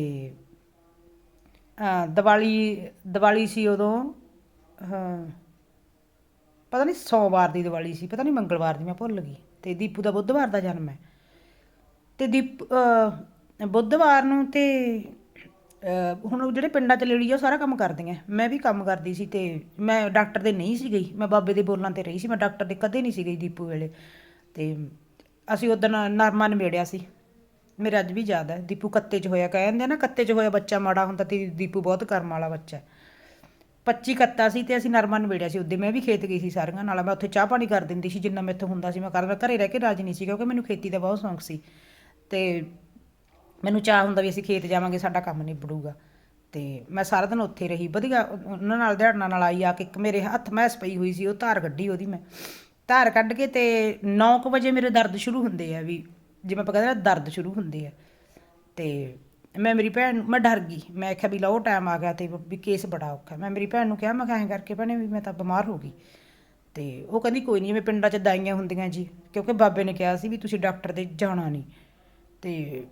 ਦੀਵਾਲੀ ਦੀਵਾਲੀ ਸੀ ਉਦੋਂ ਹਾਂ ਪਤਾ ਨਹੀਂ ਸੋਮਵਾਰ ਦੀ ਦੀਵਾਲੀ ਸੀ, ਪਤਾ ਨਹੀਂ ਮੰਗਲਵਾਰ ਦੀ ਮੈਂ ਭੁੱਲ ਗਈ। ਤੇ ਦੀਪੂ ਦਾ ਬੁੱਧਵਾਰ ਦਾ ਜਨਮ ਹੈ। ਤੇ ਦੀਪ ਬੁੱਧਵਾਰ ਨੂੰ ਤੇ ਹੁਣ ਜਿਹੜੇ ਪਿੰਡਾਂ 'ਚ ਲੇਡੀ ਆ, ਉਹ ਸਾਰਾ ਕੰਮ ਕਰਦੀਆਂ। ਮੈਂ ਵੀ ਕੰਮ ਕਰਦੀ ਸੀ ਤੇ ਮੈਂ ਡਾਕਟਰ ਦੇ ਨਹੀਂ ਸੀ ਗਈ ਮੈਂ ਬਾਬੇ ਦੇ ਬੋਲਾਂ ਤੇ ਰਹੀ ਸੀ। ਮੈਂ ਡਾਕਟਰ ਦੇ ਕਦੇ ਨਹੀਂ ਸੀ ਗਈ ਦੀਪੂ ਵੇਲੇ। ਤੇ ਅਸੀਂ ਉਦੋਂ ਨਰਮਾ ਨਿਬੇੜਿਆ ਸੀ। ਮੇਰੇ ਅੱਜ ਵੀ ਯਾਦ ਹੈ। ਦੀਪੂ ਕੱਤੇ 'ਚ ਹੋਇਆ, ਕਹਿੰਦੇ ਆ ਨਾ, ਕੱਤੇ 'ਚ ਹੋਇਆ ਬੱਚਾ ਮਾੜਾ ਹੁੰਦਾ ਤੇ ਦੀਪੂ ਬਹੁਤ ਕਰਮ ਵਾਲਾ ਬੱਚਾ ਹੈ। 25 ਕੱਤਾ ਸੀ ਤੇ ਅਸੀਂ ਨਰਮਾ ਨਿਬੇੜਿਆ ਸੀ ਉੱਦੇ ਮੈਂ ਵੀ ਖੇਤ ਗਈ ਸੀ ਸਾਰੀਆਂ ਨਾਲ। ਮੈਂ ਉੱਥੇ ਚਾਹ ਪਾਣੀ ਕਰ ਦਿੰਦੀ ਸੀ ਜਿੰਨਾ ਮੈਥੋਂ ਹੁੰਦਾ ਸੀ। ਮੈਂ ਕਰਦਾ ਘਰੇ ਰਹਿ ਕੇ ਰਾਜੀ ਨਹੀਂ ਸੀ ਕਿਉਂਕਿ ਮੈਨੂੰ ਖੇਤੀ ਦਾ ਬਹੁਤ ਸ਼ੌਂਕ ਸੀ। ਤੇ ਮੈਨੂੰ ਚਾਹ ਹੁੰਦਾ ਵੀ ਅਸੀਂ ਖੇਤ ਜਾਵਾਂਗੇ, ਸਾਡਾ ਕੰਮ ਨਿਬੜੂਗਾ। ਤੇ ਮੈਂ ਸਾਰਾ ਦਿਨ ਉੱਥੇ ਰਹੀ। ਵਧੀਆ ਉਹਨਾਂ ਨਾਲ ਦਿਹਾੜਨਾ ਨਾਲ ਆਈ ਆ ਕੇ ਇੱਕ ਮੇਰੇ ਹੱਥ ਮੈਸ ਪਈ ਹੋਈ ਸੀ, ਉਹ ਧਾਰ ਕੱਢੀ ਉਹਦੀ ਮੈਂ। ਧਾਰ ਕੱਢ ਕੇ ਤੇ 9:00 ਵਜੇ ਮੇਰੇ ਦਰਦ ਸ਼ੁਰੂ ਹੁੰਦੇ ਆ ਵੀ, ਜਿਵੇਂ ਆਪਾਂ ਕਹਿੰਦੇ ਦਰਦ ਸ਼ੁਰੂ ਹੁੰਦੇ ਆ। ਤੇ ਮੈਂ ਮੇਰੀ ਭੈਣ ਨੂੰ, ਮੈਂ ਡਰ ਗਈ। ਮੈਂ ਆਖਿਆ ਵੀ ਲਓ ਟਾਈਮ ਆ ਗਿਆ ਤੇ ਵੀ ਕੇਸ ਬੜਾ ਔਖਾ ਮੈਂ ਮੇਰੀ ਭੈਣ ਨੂੰ ਕਿਹਾ, ਮੈਂ ਕਿਹਾ ਐਂ ਕਰਕੇ ਭੈਣੇ ਵੀ ਮੈਂ ਤਾਂ ਬਿਮਾਰ ਹੋ ਗਈ। ਤੇ ਉਹ ਕਹਿੰਦੀ, ਕੋਈ ਨਹੀਂ ਮੈਂ ਪਿੰਡਾਂ 'ਚ ਦਾਈਆਂ ਹੁੰਦੀਆਂ ਜੀ। ਕਿਉਂਕਿ ਬਾਬੇ ਨੇ ਕਿਹਾ ਸੀ ਵੀ ਤੁਸੀਂ ਡਾਕਟਰ ਦੇ ਜਾਣਾ ਨਹੀਂ ਤੇ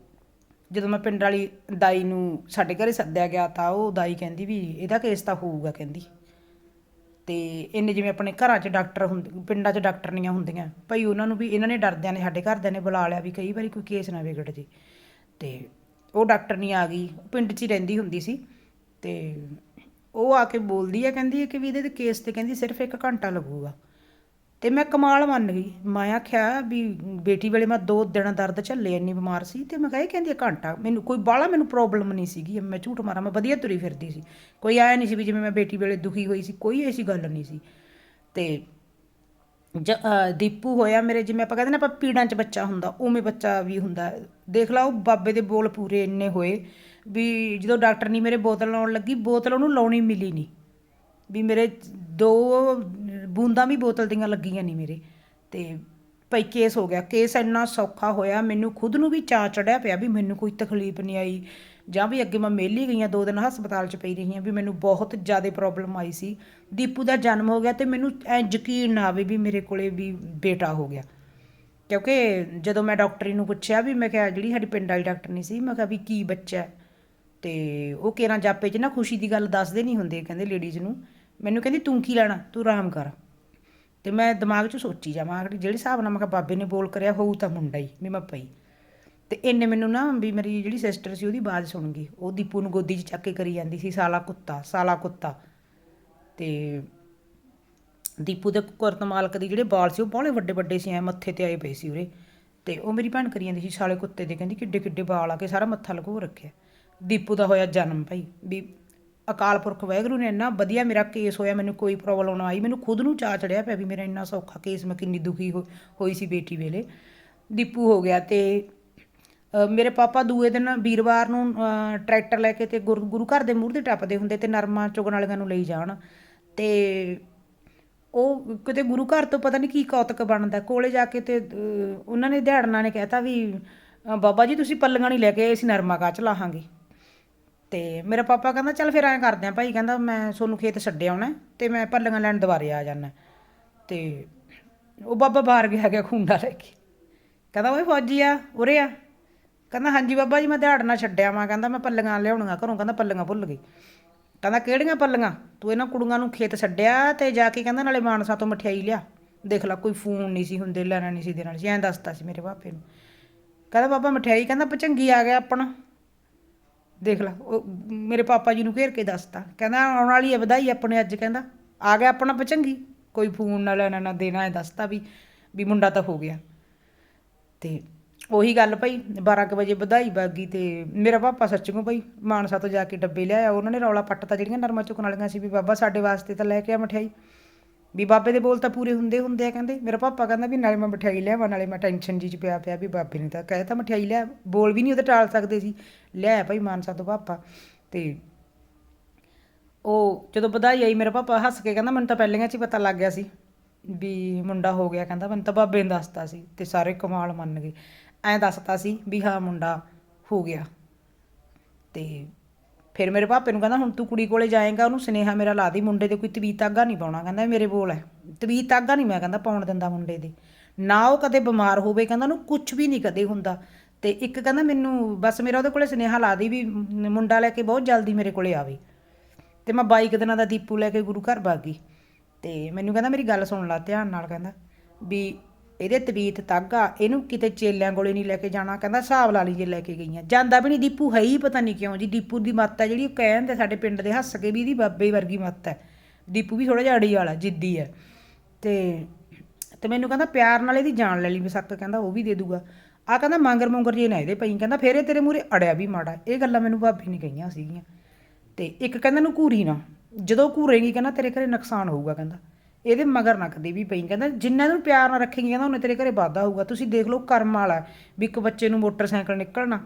ਜਦੋਂ ਮੈਂ ਪਿੰਡ ਵਾਲੀ ਦਾਈ ਨੂੰ ਸਾਡੇ ਘਰੇ ਸੱਦਿਆ ਗਿਆ ਤਾਂ ਉਹ ਦਾਈ ਕਹਿੰਦੀ ਵੀ ਇਹਦਾ ਕੇਸ ਤਾਂ ਹੋਊਗਾ ਕਹਿੰਦੀ। ਤੇ ਇਹਨੇ ਜਿਵੇਂ ਆਪਣੇ ਘਰਾਂ 'ਚ ਡਾਕਟਰ ਹੁੰਦੇ ਪਿੰਡਾਂ 'ਚ ਡਾਕਟਰਨੀਆਂ ਹੁੰਦੀਆਂ, ਭਈ ਉਹਨਾਂ ਨੂੰ ਵੀ ਇਹਨਾਂ ਨੇ ਡਰਦਿਆਂ ਨੇ ਸਾਡੇ ਘਰਦਿਆਂ ਨੇ ਬੁਲਾ ਲਿਆ ਵੀ ਕਈ ਵਾਰੀ ਕੋਈ ਕੇਸ ਨਾ ਵਿਗੜ ਜੇ। ਤੇ ਉਹ ਡਾਕਟਰਨੀ ਆ ਗਈ ਪਿੰਡ 'ਚ ਹੀ ਰਹਿੰਦੀ ਹੁੰਦੀ ਸੀ। ਤੇ ਉਹ ਆ ਕੇ ਬੋਲਦੀ ਹੈ ਕਹਿੰਦੀ ਹੈ ਕਿ ਵੀ ਇਹਦੇ ਤੇ ਕੇਸ ਤੇ ਕਹਿੰਦੀ ਸਿਰਫ ਇੱਕ ਘੰਟਾ ਲੱਗੂਗਾ। ਤੇ ਮੈਂ ਕਮਾਲ ਮੰਨ ਗਈ। ਮੈਂ ਆਖਿਆ ਵੀ ਬੇਟੀ ਵੇਲੇ ਮੈਂ ਦੋ ਦਿਨ ਦਰਦ ਝੱਲੇ, ਇੰਨੀ ਬਿਮਾਰ ਸੀ ਤੇ ਮੈਂ ਕਹੇ ਕਹਿੰਦੀ ਹੈ ਘੰਟਾ, ਮੈਨੂੰ ਕੋਈ ਬਾਹਲਾ ਮੈਨੂੰ ਪ੍ਰੋਬਲਮ ਨਹੀਂ ਸੀਗੀ। ਮੈਂ ਝੂਠ ਮਾਰਾਂ, ਮੈਂ ਵਧੀਆ ਤੁਰੀ ਫਿਰਦੀ ਸੀ। ਕੋਈ ਆਇਆ ਨਹੀਂ ਸੀ ਵੀ ਜਿਵੇਂ ਮੈਂ ਬੇਟੀ ਵੇਲੇ ਦੁਖੀ ਹੋਈ ਸੀ, ਕੋਈ ਐਸੀ ਗੱਲ ਨਹੀਂ ਸੀ। ਤੇ ਜ ਦੀਪੂ ਹੋਇਆ ਮੇਰੇ, ਜਿਵੇਂ ਆਪਾਂ ਕਹਿੰਦੇ ਨਾ ਆਪਾਂ ਪੀੜਾਂ 'ਚ ਬੱਚਾ ਹੁੰਦਾ, ਉਵੇਂ ਬੱਚਾ ਵੀ ਹੁੰਦਾ। ਦੇਖ ਲਾ, ਉਹ ਬਾਬੇ ਦੇ ਬੋਲ ਪੂਰੇ ਇੰਨੇ ਹੋਏ ਵੀ ਜਦੋਂ ਡਾਕਟਰ ਨਹੀਂ ਮੇਰੇ ਬੋਤਲ ਲਾਉਣ ਲੱਗੀ, ਬੋਤਲ ਉਹਨੂੰ ਲਾਉਣੀ ਮਿਲੀ ਨਹੀਂ। ਵੀ ਮੇਰੇ ਦੋ ਬੂੰਦਾਂ ਵੀ ਬੋਤਲ ਦੀਆਂ ਲੱਗੀਆਂ ਨਹੀਂ ਮੇਰੇ। ਤੇ ਭਈ ਕੇਸ ਹੋ ਗਿਆ। ਕੇਸ ਇੰਨਾ ਸੌਖਾ ਹੋਇਆ, ਮੈਨੂੰ ਖੁਦ ਨੂੰ ਵੀ ਚਾਅ ਚੜਿਆ ਪਿਆ ਵੀ ਮੈਨੂੰ ਕੋਈ ਤਕਲੀਫ ਨਹੀਂ ਆਈ। ਜਾਂ ਵੀ ਅੱਗੇ ਮੈਂ ਮੇਲੀ ਗਈਆਂ, ਦੋ ਦਿਨ ਹਸਪਤਾਲ 'ਚ ਪਈ ਰਹੀ ਹਾਂ ਵੀ ਮੈਨੂੰ ਬਹੁਤ ਜ਼ਿਆਦਾ ਪ੍ਰੋਬਲਮ ਆਈ ਸੀ। ਦੀਪੂ ਦਾ ਜਨਮ ਹੋ ਗਿਆ ਤੇ ਮੈਨੂੰ ਐ ਯਕੀਨ ਨਾ ਆਵੇ ਵੀ ਮੇਰੇ ਕੋਲੇ ਵੀ ਬੇਟਾ ਹੋ ਗਿਆ। ਕਿਉਂਕਿ ਜਦੋਂ ਮੈਂ ਡਾਕਟਰੀ ਨੂੰ ਪੁੱਛਿਆ ਵੀ ਮੈਂ ਕਿਹਾ, ਜਿਹੜੀ ਸਾਡੀ ਪਿੰਡ ਵਾਲੀ ਡਾਕਟਰ ਨਹੀਂ ਸੀ? ਮੈਂ ਕਿਹਾ ਵੀ ਕੀ ਬੱਚਾ ਹੈ? ਤੇ ਉਹ ਕੇਰਾਂ ਜਾਪੇ 'ਚ ਨਾ ਖੁਸ਼ੀ ਦੀ ਗੱਲ ਦੱਸਦੇ ਨਹੀਂ ਹੁੰਦੇ, ਕਹਿੰਦੇ ਲੇਡੀਜ਼ ਨੂੰ। ਮੈਨੂੰ ਕਹਿੰਦੀ ਤੂੰ ਕੀ ਲੈਣਾ? ਤੂੰ ਆਰਾਮ ਕਰ। ਤੇ ਮੈਂ ਦਿਮਾਗ 'ਚ ਸੋਚੀ ਜਾਵਾਂ ਕਿ ਜਿਹੜੇ ਹਿਸਾਬ ਨਾਲ ਮੈਂ ਕਿਹਾ ਬਾਬੇ ਨੇ ਬੋਲ ਕਰਿਆ ਹੋਊ ਤਾਂ ਮੁੰਡਾ ਹੀ, ਵੀ ਮੈਂ ਪਈ। ਤੇ ਇੰਨੇ ਮੈਨੂੰ ਨਾ ਵੀ ਮੇਰੀ ਜਿਹੜੀ ਸਿਸਟਰ ਸੀ ਉਹਦੀ ਆਵਾਜ਼ ਸੁਣ ਗਈ। ਉਹ ਦੀਪੂ ਨੂੰ ਗੋਦੀ 'ਚ ਚੱਕ ਕੇ ਕਰੀ ਜਾਂਦੀ ਸੀ, ਸਾਲਾ ਕੁੱਤਾ ਸਾਲਾ ਕੁੱਤਾ। ਤੇ ਦੀਪੂ ਦੇ ਕੁਰਤ ਮਾਲਕ ਦੀ ਜਿਹੜੇ ਬਾਲ ਸੀ, ਉਹ ਬਾਹਲੇ ਵੱਡੇ ਵੱਡੇ ਸੀ, ਐ ਮੱਥੇ ਤੇ ਆਏ ਪਏ ਸੀ ਉਰੇ। ਤੇ ਉਹ ਮੇਰੀ ਭੈਣ ਕਰੀ ਜਾਂਦੀ ਸੀ ਸਾਲੇ ਕੁੱਤੇ ਦੇ, ਕਹਿੰਦੀ ਕਿੱਡੇ ਕਿੱਡੇ ਬਾਲ ਆ ਕੇ ਸਾਰਾ ਮੱਥਾ ਲਗੋ ਰੱਖਿਆ। ਦੀਪੂ ਦਾ ਹੋਇਆ ਜਨਮ ਭਾਈ, ਵੀ ਅਕਾਲ ਪੁਰਖ ਵਾਹਿਗੁਰੂ ਨੇ ਇੰਨਾ ਵਧੀਆ ਮੇਰਾ ਕੇਸ ਹੋਇਆ ਮੈਨੂੰ ਕੋਈ ਪ੍ਰੋਬਲਮ ਨਾ ਆਈ। ਮੈਨੂੰ ਖੁਦ ਨੂੰ ਚਾਅ ਚੜਿਆ ਪਿਆ ਵੀ ਮੇਰਾ ਇੰਨਾ ਸੌਖਾ ਕੇਸ ਮੈਂ ਕਿੰਨੀ ਦੁਖੀ ਹੋ- ਹੋਈ ਸੀ ਬੇਟੀ ਵੇਲੇ। ਦੀਪੂ ਹੋ ਗਿਆ ਤੇ ਮੇਰੇ ਪਾਪਾ ਦੂਏ ਦਿਨ ਵੀਰਵਾਰ ਨੂੰ ਟਰੈਕਟਰ ਲੈ ਕੇ ਤੇ ਗੁਰੂ ਗੁਰੂ ਘਰ ਦੇ ਮੂਹਰ ਦੇ ਟੱਪਦੇ ਹੁੰਦੇ ਤੇ ਨਰਮਾ ਚੁਗਣ ਵਾਲਿਆਂ ਨੂੰ ਲਈ ਜਾਣ। ਤੇ ਉਹ ਕਿਤੇ ਗੁਰੂ ਘਰ ਤੋਂ ਪਤਾ ਨਹੀਂ ਕੀ ਕੌਤਕ ਬਣਦਾ। ਕੋਲੇ ਜਾ ਕੇ ਤੇ ਉਹਨਾਂ ਨੇ ਦਿਹਾੜਨਾ ਨੇ ਕਹਿਤਾ ਵੀ ਬਾਬਾ ਜੀ ਤੁਸੀਂ ਪੱਲੀਆਂ ਨਹੀਂ ਲੈ ਕੇ ਆਏ, ਅਸੀਂ ਨਰਮਾ ਕਾਚ ਲਾਹਾਂਗੇ ਤੇ ਮੇਰਾ ਪਾਪਾ ਕਹਿੰਦਾ, ਚੱਲ ਫਿਰ ਐਂ ਕਰਦੇ ਆਂ ਭਾਈ, ਕਹਿੰਦਾ ਮੈਂ ਤੁਹਾਨੂੰ ਖੇਤ ਛੱਡਿਆ ਆਉਣਾ ਤੇ ਮੈਂ ਪੱਲੀਆਂ ਲੈਣ ਦੁਬਾਰੇ ਆ ਜਾਣਾ ਤੇ ਉਹ ਬਾਬਾ ਬਾਹਰ ਗਿਆ ਗਿਆ ਖੁੰਡਾ ਲੈ ਕੇ। ਕਹਿੰਦਾ, ਓਏ ਫੌਜੀ ਆ, ਉਰੇ ਆ। ਕਹਿੰਦਾ, ਹਾਂਜੀ ਬਾਬਾ ਜੀ, ਮੈਂ ਦਿਹਾੜਨਾ ਛੱਡਿਆ ਵਾਂ। ਕਹਿੰਦਾ, ਮੈਂ ਪੱਲੀਆਂ ਲਿਆਉਣੀਆਂ ਘਰੋਂ। ਕਹਿੰਦਾ, ਪੱਲੀਆਂ ਭੁੱਲ ਗਈ। ਕਹਿੰਦਾ, ਕਿਹੜੀਆਂ ਪੱਲੀਆਂ? ਤੂੰ ਇਹਨਾਂ ਕੁੜੀਆਂ ਨੂੰ ਖੇਤ ਛੱਡਿਆ ਤੇ ਜਾ ਕੇ ਕਹਿੰਦਾ, ਨਾਲੇ ਮਾਨਸਾ ਤੋਂ ਮਠਿਆਈ ਲਿਆ। ਦੇਖ ਲੈ, ਕੋਈ ਫੋਨ ਨਹੀਂ ਸੀ ਹੁੰਦੇ, ਲੈਣਾ ਨਹੀਂ ਸੀ ਦੇਣਾ ਸੀ। ਐਂ ਦੱਸਤਾ ਸੀ ਮੇਰੇ ਪਾਪੇ ਨੂੰ। ਕਹਿੰਦਾ, ਬਾਬਾ ਮਠਿਆਈ, ਕਹਿੰਦਾ ਪਚੰਗੀ ਆ ਗਿਆ ਆਪਣਾ। ਦੇਖ ਲੈ, ਉਹ ਮੇਰੇ ਪਾਪਾ ਜੀ ਨੂੰ ਘੇਰ ਕੇ ਦੱਸਤਾ। ਕਹਿੰਦਾ, ਆਉਣ ਵਾਲੀ ਹੈ, ਵਧਾਈ ਆਪਣੇ ਅੱਜ, ਕਹਿੰਦਾ। ਆ ਗਿਆ ਆਪਣਾ ਪਚੰਗੀ ਕੋਈ ਫੋਨ ਨਾ ਲੈਣਾ, ਨਾ ਦੇਣਾ ਹੈ ਦੱਸਤਾ ਵੀ ਵੀ ਮੁੰਡਾ ਤਾਂ ਹੋ ਗਿਆ। ਤੇ ਉਹੀ ਗੱਲ ਭਾਈ 12 ਕੁ ਵਜੇ ਵਧਾਈ ਬਾਗੀ ਤੇ ਮੇਰਾ ਪਾਪਾ ਸੱਚੀਓ ਭਾਈ, ਮਾਨਸਾ ਤੋਂ ਜਾ ਕੇ ਡੱਬੇ ਲਿਆਇਆ ਉਹਨਾਂ ਨੇ ਰੌਲਾ ਪੱਟਤਾ, ਜਿਹੜੀਆਂ ਨਰਮਾ ਚੁੱਕਣ ਵਾਲੀਆਂ ਸੀ ਵੀ ਬਾਬਾ ਸਾਡੇ ਵਾਸਤੇ ਤਾਂ ਲੈ ਕੇ ਆ ਮਠਿਆਈ। ਵੀ ਬਾਬੇ ਦੇ ਬੋਲ ਤਾਂ ਪੂਰੇ ਹੁੰਦੇ ਹੁੰਦੇ ਆ ਕਹਿੰਦੇ। ਮੇਰਾ ਪਾਪਾ ਕਹਿੰਦਾ ਵੀ ਨਾਲੇ ਮੈਂ ਮਠਿਆਈ ਲਿਆਵਾਂ ਨਾਲੇ ਮੈਂ ਟੈਨਸ਼ਨ ਜੀ ਚ ਪਿਆ ਪਿਆ ਵੀ ਬਾਬੇ ਨੇ ਤਾਂ ਕਹਿ ਤਾਂ ਮਠਿਆਈ ਲਿਆ ਬੋਲ ਵੀ ਨਹੀਂ ਉਹਦੇ ਟਾਲ ਸਕਦੇ ਸੀ। ਲੈ ਭਾਈ ਮਾਨਸਾ ਤੋਂ ਪਾਪਾ। ਤੇ ਉਹ ਜਦੋਂ ਵਧਾਈ ਆਈ, ਮੇਰਾ ਪਾਪਾ ਹੱਸ ਕੇ ਕਹਿੰਦਾ, ਮੈਨੂੰ ਤਾਂ ਪਹਿਲੀਆਂ 'ਚ ਹੀ ਪਤਾ ਲੱਗ ਗਿਆ ਸੀ ਵੀ ਮੁੰਡਾ ਹੋ ਗਿਆ। ਕਹਿੰਦਾ, ਮੈਨੂੰ ਤਾਂ ਬਾਬੇ ਨੇ ਦੱਸਤਾ ਸੀ ਤੇ ਸਾਰੇ ਕਮਾਲ ਮੰਨ ਗਏ। ਐਂ ਦੱਸਤਾ ਸੀ ਵੀ ਹਾਂ ਮੁੰਡਾ ਹੋ ਗਿਆ। ਤੇ ਫਿਰ ਮੇਰੇ ਪਾਪੇ ਨੂੰ ਕਹਿੰਦਾ, ਹੁਣ ਤੂੰ ਕੁੜੀ ਕੋਲੇ ਜਾਏਗਾ, ਉਹਨੂੰ ਸੁਨੇਹਾ ਮੇਰਾ ਲਾ ਦੀ, ਮੁੰਡੇ ਦੇ ਕੋਈ ਤਵੀਤ ਤਾਗਾ ਨਹੀਂ ਪਾਉਣਾ। ਕਹਿੰਦਾ ਮੇਰੇ ਬੋਲ ਹੈ। ਤਵੀਤ ਤਾਗਾ ਨਹੀਂ ਮੈਂ ਕਹਿੰਦਾ ਪਾਉਣ ਦਿੰਦਾ ਮੁੰਡੇ ਦੇ। ਨਾ ਉਹ ਕਦੇ ਬਿਮਾਰ ਹੋਵੇ, ਕਹਿੰਦਾ ਉਹਨੂੰ ਕੁਝ ਵੀ ਨਹੀਂ ਕਦੇ ਹੁੰਦਾ। ਤੇ ਇੱਕ ਕਹਿੰਦਾ ਮੈਨੂੰ ਬਸ ਮੇਰਾ ਉਹਦੇ ਕੋਲੇ ਸੁਨੇਹਾ ਲਾ ਦੀ ਵੀ ਮੁੰਡਾ ਲੈ ਕੇ ਬਹੁਤ ਜਲਦੀ ਮੇਰੇ ਕੋਲੇ ਆਵੇ। ਤੇ ਮੈਂ 22 ਦਿਨਾਂ ਦਾ ਦੀਪੂ ਲੈ ਕੇ ਗੁਰੂ ਘਰ ਭੱਗ ਗਈ। ਤੇ ਮੈਨੂੰ ਕਹਿੰਦਾ ਮੇਰੀ ਗੱਲ ਸੁਣ ਲੈ, ਧਿਆਨ ਨਾਲ ਕਹਿੰਦਾ ਵੀ ਇਹਦੇ ਤਬੀਤ ਤਾਗਾ ਇਹਨੂੰ ਕਿਤੇ ਚੇਲਿਆਂ ਕੋਲੇ ਨਹੀਂ ਲੈ ਕੇ ਜਾਣਾ, ਕਹਿੰਦਾ ਹਿਸਾਬ ਲਾ ਲਈ ਜੇ ਲੈ ਕੇ ਗਈਆਂ। ਜਾਂਦਾ ਵੀ ਨਹੀਂ, ਦੀਪੂ ਹੈ ਹੀ ਪਤਾ ਨਹੀਂ ਕਿਉਂ ਜੀ, ਦੀਪੂ ਦੀ ਮੱਤ ਹੈ ਜਿਹੜੀ ਉਹ ਕਹਿੰਦੇ ਸਾਡੇ ਪਿੰਡ ਦੇ ਹੱਸ ਕੇ ਵੀ ਇਹਦੀ ਬਾਬੇ ਵਰਗੀ ਮੱਤ ਹੈ। ਦੀਪੂ ਵੀ ਥੋੜਾ ਜਿਹਾ ਅੜੀ ਵਾਲਾ, ਜਿੱਦੀ ਹੈ। ਤੇ ਤੇ ਮੈਨੂੰ ਕਹਿੰਦਾ ਪਿਆਰ ਨਾਲ ਇਹਦੀ ਜਾਨ ਲੈ ਲਈ ਵਿਸੱਕ ਕਹਿੰਦਾ ਉਹ ਵੀ ਦੇ ਦੂਗਾ। ਆ ਕਹਿੰਦਾ ਮੰਗਰ ਮੁੰਗਰ ਜੇ ਨਾ ਇਹਦੇ ਪਈ, ਕਹਿੰਦਾ ਫੇਰ ਇਹ ਤੇਰੇ ਮੂਰੇ ਅੜਿਆ ਵੀ ਮਾੜਾ ਇਹ ਗੱਲਾਂ ਮੈਨੂੰ ਭਾਬੀ ਨੇ ਕਹੀਆਂ ਸੀਗੀਆਂ। ਤੇ ਇੱਕ ਕਹਿੰਦਾ ਨੂੰ ਘੂਰੀ ਨਾ, ਜਦੋਂ ਘੂਰੇਗੀ ਕਹਿੰਦਾ ਤੇਰੇ ਘਰੇ ਨੁਕਸਾਨ ਹੋਊਗਾ, ਕਹਿੰਦਾ। ਇਹਦੇ ਮਗਰ ਨਾ ਕਦੇ ਵੀ ਪਈ। ਕਹਿੰਦਾ, ਜਿੰਨਾ ਨੂੰ ਪਿਆਰ ਨਾਲ ਰੱਖੇਗੀ, ਕਹਿੰਦਾ, ਉਹਨੇ ਤੇਰੇ ਘਰੇ ਵਾਧਾ ਹੋਊਗਾ। ਤੁਸੀਂ ਦੇਖ ਲਓ, ਕਰਮ ਵਾਲਾ ਹੈ ਵੀ ਇੱਕ ਬੱਚੇ ਨੂੰ ਮੋਟਰਸਾਈਕਲ ਨਿਕਲਣਾ।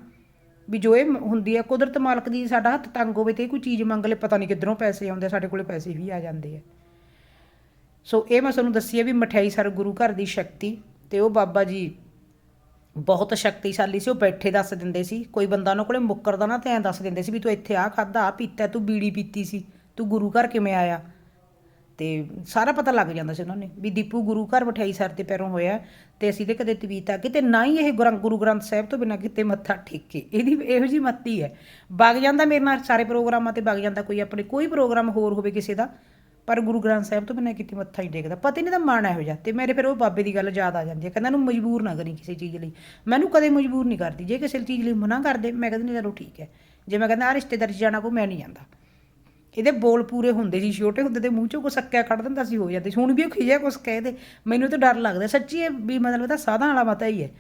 ਵੀ ਜੋ ਇਹ ਹੁੰਦੀ ਹੈ, ਕੁਦਰਤ ਮਾਲਕ ਦੀ ਸਾਡਾ ਹੱਥ ਤੰਗ ਹੋਵੇ ਤੇ ਇਹ ਕੋਈ ਚੀਜ਼ ਮੰਗ ਲੇ, ਪਤਾ ਨਹੀਂ ਕਿੱਧਰੋਂ ਪੈਸੇ ਆਉਂਦੇ ਸਾਡੇ ਕੋਲੇ ਪੈਸੇ ਵੀ ਆ ਜਾਂਦੇ ਆ। ਸੋ ਇਹ ਮੈਂ ਤੁਹਾਨੂੰ ਦੱਸੀ ਹੈ ਵੀ ਮਠਿਆਈ ਸਰ ਗੁਰੂ ਘਰ ਦੀ ਸ਼ਕਤੀ ਤੇ ਉਹ ਬਾਬਾ ਜੀ ਬਹੁਤ ਸ਼ਕਤੀਸ਼ਾਲੀ ਸੀ, ਉਹ ਬੈਠੇ ਦੱਸ ਦਿੰਦੇ ਸੀ। ਕੋਈ ਬੰਦਾ ਉਹਨਾਂ ਕੋਲੇ ਮੁੱਕਰਦਾ ਨਾ ਤੇ ਐਂ ਦੱਸ ਦਿੰਦੇ ਸੀ ਵੀ ਤੂੰ ਇੱਥੇ ਆ ਖਾਦਾ ਆ ਪੀਤਾ, ਤੂੰ ਬੀੜੀ ਪੀਤੀ ਸੀ, ਤੂੰ ਗੁਰੂ ਘਰ ਕਿਵੇਂ ਆਇਆ? ਤੇ ਸਾਰਾ ਪਤਾ ਲੱਗ ਜਾਂਦਾ ਸੀ ਉਹਨਾਂ ਨੇ ਵੀ ਦੀਪੂ ਗੁਰੂ ਘਰ ਮਠਿਆਈ ਸਰ ਦੇ ਪੈਰੋਂ ਹੋਇਆ ਤੇ ਅਸੀਂ ਤੇ ਕਦੇ ਤਵੀਤਾ ਕਿਤੇ ਨਾ ਹੀ ਇਹ ਗੁਰਾਂ- ਗੁਰੂ ਗ੍ਰੰਥ ਸਾਹਿਬ ਤੋਂ ਬਿਨਾਂ ਕਿਤੇ ਮੱਥਾ ਟੇਕੇ। ਇਹਦੀ ਇਹੋ ਜੀ ਮੱਤੀ ਹੈ ਵਗ ਜਾਂਦਾ ਮੇਰੇ ਨਾਲ ਸਾਰੇ ਪ੍ਰੋਗਰਾਮਾਂ ਤੇ ਵਗ ਜਾਂਦਾ ਕੋਈ ਆਪਣੇ ਕੋਈ ਪ੍ਰੋਗਰਾਮ ਹੋਰ ਹੋਵੇ ਕਿਸੇ ਦਾ, ਪਰ ਗੁਰੂ ਗ੍ਰੰਥ ਸਾਹਿਬ ਤੋਂ ਬਿਨਾਂ ਕਿਤੇ ਮੱਥਾ ਹੀ ਟੇਕਦਾ। ਪਤਾ ਨਹੀਂ ਤਾਂ ਮਨ ਇਹੋ ਜਿਹਾ, ਤੇ ਮੇਰੇ ਫਿਰ ਉਹ ਬਾਬੇ ਦੀ ਗੱਲ ਯਾਦ ਆ ਜਾਂਦੀ ਹੈ, ਕਹਿੰਦਾ ਇਹਨੂੰ ਮਜਬੂਰ ਨਾ ਕਰੀ ਕਿਸੇ ਚੀਜ਼ ਲਈ। ਮੈਨੂੰ ਕਦੇ ਮਜਬੂਰ ਨਹੀਂ ਕਰਦੀ। ਜੇ ਕਿਸੇ ਚੀਜ਼ ਲਈ ਮਨਾ ਕਰਦੇ, ਮੈਂ ਕਹਿੰਦੀ ਨਹੀਂ ਚਲੋ ਠੀਕ ਹੈ। ਜੇ ਮੈਂ ਕਹਿੰਦਾ ਆ ਰਿਸ਼ਤੇਦਾਰੀ 'ਚ ਜਾਣਾ ਕੋ, ਮੈਂ ਨਹੀਂ ਜਾਂਦਾ। ਇਹਦੇ ਬੋਲ ਪੂਰੇ ਹੁੰਦੇ ਸੀ, ਛੋਟੇ ਹੁੰਦੇ ਤੇ ਮੂੰਹ ਚੋਂ ਕੋ ਸੱਕਿਆ ਕੱਢ ਦਿੰਦਾ ਸੀ, ਹੋ ਜਾਂਦੇ ਸੀ। ਹੁਣ ਵੀ ਉਹ ਖਿਜਿਆ ਕੁਛ ਕਹਦੇ ਮੈਨੂੰ ਤਾਂ ਡਰ ਲੱਗਦਾ, ਸੱਚੀ ਇਹ ਵੀ ਮਤਲਬ ਇਹਦਾ ਸਾਧਾਂ ਵਾਲਾ ਮਤਾ ਹੀ ਹੈ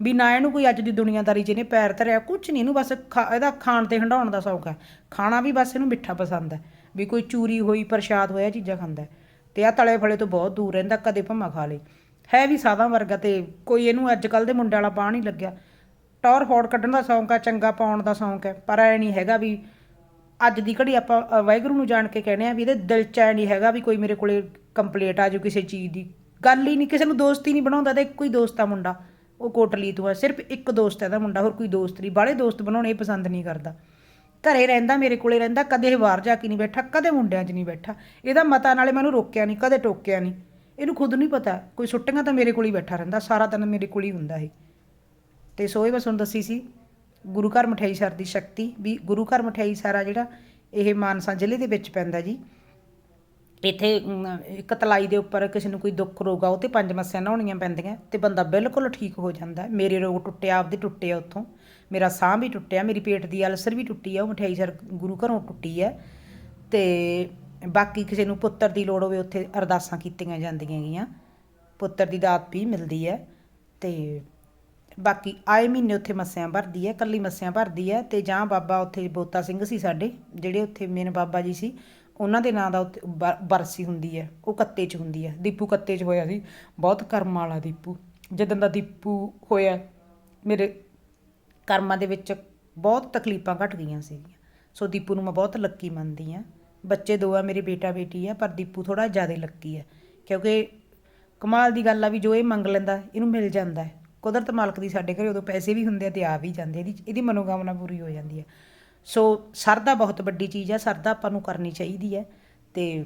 ਵੀ ਨਾ ਇਹਨੂੰ ਕੋਈ ਅੱਜ ਦੀ ਦੁਨੀਆਦਾਰੀ 'ਚ ਇਹਨੇ ਪੈਰ ਧਰਿਆ ਕੁਝ ਨਹੀਂ ਇਹਨੂੰ ਬਸ ਖਾ- ਇਹਦਾ ਖਾਣ ਤੇ ਹੰਡਾਉਣ ਦਾ ਸ਼ੌਕ ਹੈ ਖਾਣਾ ਵੀ ਬਸ ਇਹਨੂੰ ਮਿੱਠਾ ਪਸੰਦ ਹੈ, ਵੀ ਕੋਈ ਚੂਰੀ ਹੋਈ, ਪ੍ਰਸ਼ਾਦ ਹੋਇਆ ਚੀਜ਼ਾਂ ਖਾਂਦਾ ਹੈ। ਤੇ ਆ ਤਲੇ ਫਲੇ ਤੋਂ ਬਹੁਤ ਦੂਰ ਰਹਿੰਦਾ, ਕਦੇ ਭੰਮਾ ਖਾ ਲੇ ਹੈ ਵੀ ਸਾਦਾ ਵਰਗਾ ਤੇ ਕੋਈ ਇਹਨੂੰ ਅੱਜ ਕੱਲ ਦੇ ਮੁੰਡੇ ਵਾਲਾ ਬਾਹ ਨਹੀਂ ਲੱਗਿਆ ਟੌਰ ਫੋੜ ਕੱਢਣ ਦਾ ਸ਼ੌਂਕ ਆ ਚੰਗਾ ਪਾਉਣ ਦਾ ਸ਼ੌਂਕ ਹੈ, ਪਰ ਐ ਨਹੀਂ ਹੈਗਾ ਵੀ ਅੱਜ ਦੀ ਘੜੀ ਆਪਾਂ ਵਾਹਿਗੁਰੂ ਨੂੰ ਜਾਣ ਕੇ ਕਹਿੰਦੇ ਆ ਵੀ ਇਹਦੇ ਦਿਲ ਚ ਨਹੀਂ ਹੈਗਾ ਵੀ ਕੋਈ ਮੇਰੇ ਕੋਲੇ ਕੰਪਲੇਂਟ ਆ ਜਾਊ ਕਿਸੇ ਚੀਜ਼ ਦੀ। ਗੱਲ ਹੀ ਨਹੀਂ, ਕਿਸੇ ਨੂੰ ਦੋਸਤੀ ਨਹੀਂ ਬਣਾਉਂਦਾ ਤੇ ਇੱਕੋ ਹੀ ਦੋਸਤ ਆ ਮੁੰਡਾ। ਉਹ ਕੋਟਲੀ ਤੋਂ ਆ, ਸਿਰਫ ਇੱਕ ਦੋਸਤ ਹੈ ਇਹਦਾ ਮੁੰਡਾ, ਹੋਰ ਕੋਈ ਦੋਸਤ ਨਹੀਂ। ਬਾਹਲੇ ਦੋਸਤ ਬਣਾਉਣੇ ਪਸੰਦ ਨਹੀਂ ਕਰਦਾ। ਘਰੇ ਰਹਿੰਦਾ, ਮੇਰੇ ਕੋਲੇ ਰਹਿੰਦਾ, ਕਦੇ ਇਹ ਬਾਹਰ ਜਾ ਕੇ ਨਹੀਂ ਬੈਠਾ, ਕਦੇ ਮੁੰਡਿਆਂ 'ਚ ਨਹੀਂ ਬੈਠਾ। ਇਹਦਾ ਮਤਾ ਨਾਲੇ ਮੈਨੂੰ ਰੋਕਿਆ ਨਹੀਂ, ਕਦੇ ਟੋਕਿਆ ਨਹੀਂ। ਇਹਨੂੰ ਖੁਦ ਨਹੀਂ ਪਤਾ, ਕੋਈ ਛੁੱਟੀਆਂ ਤਾਂ ਮੇਰੇ ਕੋਲ ਹੀ ਬੈਠਾ ਰਹਿੰਦਾ, ਸਾਰਾ ਦਿਨ ਮੇਰੇ ਕੋਲ ਹੀ ਹੁੰਦਾ ਇਹ। ਤੇ ਸੋ ਇਹ ਮੈਂ ਤੁਹਾਨੂੰ ਦੱਸੀ ਸੀ ਗੁਰੂ ਘਰ ਮਠਿਆਈ ਸਰ ਦੀ ਸ਼ਕਤੀ ਵੀ ਗੁਰੂ ਘਰ ਮਠਿਆਈ ਸਾਰਾ ਜਿਹੜਾ ਇਹ ਮਾਨਸਾ ਜ਼ਿਲ੍ਹੇ ਦੇ ਵਿੱਚ ਪੈਂਦਾ ਜੀ। ਇੱਥੇ ਅਮ, ਇੱਕ ਤਲਾਈ ਦੇ ਉੱਪਰ ਕਿਸੇ ਨੂੰ ਕੋਈ ਦੁੱਖ ਰੋਗ ਆ ਉਹ ਤੇ ਪੰਜ ਮੱਸਿਆ ਨਹਾਉਣੀਆਂ ਪੈਂਦੀਆਂ ਤੇ ਬੰਦਾ ਬਿਲਕੁਲ ਠੀਕ ਹੋ ਜਾਂਦਾ। ਮੇਰੇ ਰੋਗ ਟੁੱਟਿਆ ਆਪਦੇ ਟੁੱਟੇ ਆ ਉੱਥੋਂ। ਮੇਰਾ ਸਾਹ ਵੀ ਟੁੱਟਿਆ ਮੇਰੀ ਪੇਟ ਦੀ ਅਲਸਰ ਵੀ ਟੁੱਟੀ ਆ ਉਹ ਮਠਿਆਈ ਸਰ ਗੁਰੂ ਘਰੋਂ ਟੁੱਟੀ ਹੈ ਤੇ ਬਾਕੀ ਕਿਸੇ ਨੂੰ ਪੁੱਤਰ ਦੀ ਲੋੜ ਹੋਵੇ ਉੱਥੇ ਅਰਦਾਸਾਂ ਕੀਤੀਆਂ ਜਾਂਦੀਆਂ ਗੀਆਂ ਪੁੱਤਰ ਦੀ ਦਾਤ ਵੀ ਮਿਲਦੀ ਹੈ ਤੇ ਬਾਕੀ ਆਏ ਮਹੀਨੇ ਉੱਥੇ ਮੱਸਿਆਂ ਭਰਦੀ ਹੈ, ਕੱਲੀ ਮੱਸਿਆਂ ਭਰਦੀ ਹੈ ਤੇ ਜਾਂ ਬਾਬਾ ਉੱਥੇ ਬੋਤਾ ਸਿੰਘ ਸੀ ਸਾਡੇ, ਜਿਹੜੇ ਉੱਥੇ ਮੇਨ ਬਾਬਾ ਜੀ ਸੀ, ਉਹਨਾਂ ਦੇ ਨਾਂ ਦਾ ਉੱਥੇ ਬ- ਬਰਸੀ ਹੁੰਦੀ ਹੈ, ਉਹ ਕੱਤੇ 'ਚ ਹੁੰਦੀ ਹੈ, ਦੀਪੂ ਕੱਤੇ 'ਚ ਹੋਇਆ ਸੀ, ਬਹੁਤ ਕਰਮ ਵਾਲਾ ਦੀਪੂ, ਜਦੋਂ ਦਾ ਦੀਪੂ ਹੋਇਆ, ਮੇਰੇ ਕਰਮਾਂ ਦੇ ਵਿੱਚ ਬਹੁਤ ਤਕਲੀਫਾਂ ਘਟ ਗਈਆਂ ਸੀਗੀਆਂ, ਸੋ ਦੀਪੂ ਨੂੰ ਮੈਂ ਬਹੁਤ ਲੱਕੀ ਮੰਨਦੀ ਆ ਬੱਚੇ ਦੋ ਆ ਮੇਰੇ ਬੇਟਾ ਬੇਟੀ ਆ ਪਰ ਦੀਪੂ ਥੋੜਾ ਜ਼ਿਆਦਾ ਲੱਕੀ ਹੈ, ਕਿਉਂਕਿ ਕਮਾਲ ਦੀ ਗੱਲ ਆ ਵੀ ਜੋ ਇਹ ਮੰਗ ਲੈਂਦਾ, ਇਹਨੂੰ ਮਿਲ ਜਾਂਦਾ ਹੈ ਕੁਦਰਤ ਮਾਲਕ ਦੀ ਸਾਡੇ ਘਰੇ ਉਦੋਂ ਪੈਸੇ ਵੀ ਹੁੰਦੇ ਆ ਤੇ ਆ ਵੀ ਜਾਂਦੇ ਇਹਦੀ ਇਹਦੀ ਮਨੋਕਾਮਨਾ ਪੂਰੀ ਹੋ ਜਾਂਦੀ ਹੈ ਸੋ ਸਰਦਾ ਬਹੁਤ ਵੱਡੀ ਚੀਜ਼ ਹੈ ਸਰਦਾ ਆਪਾਂ ਨੂੰ ਕਰਨੀ ਚਾਹੀਦੀ ਹੈ ਤੇ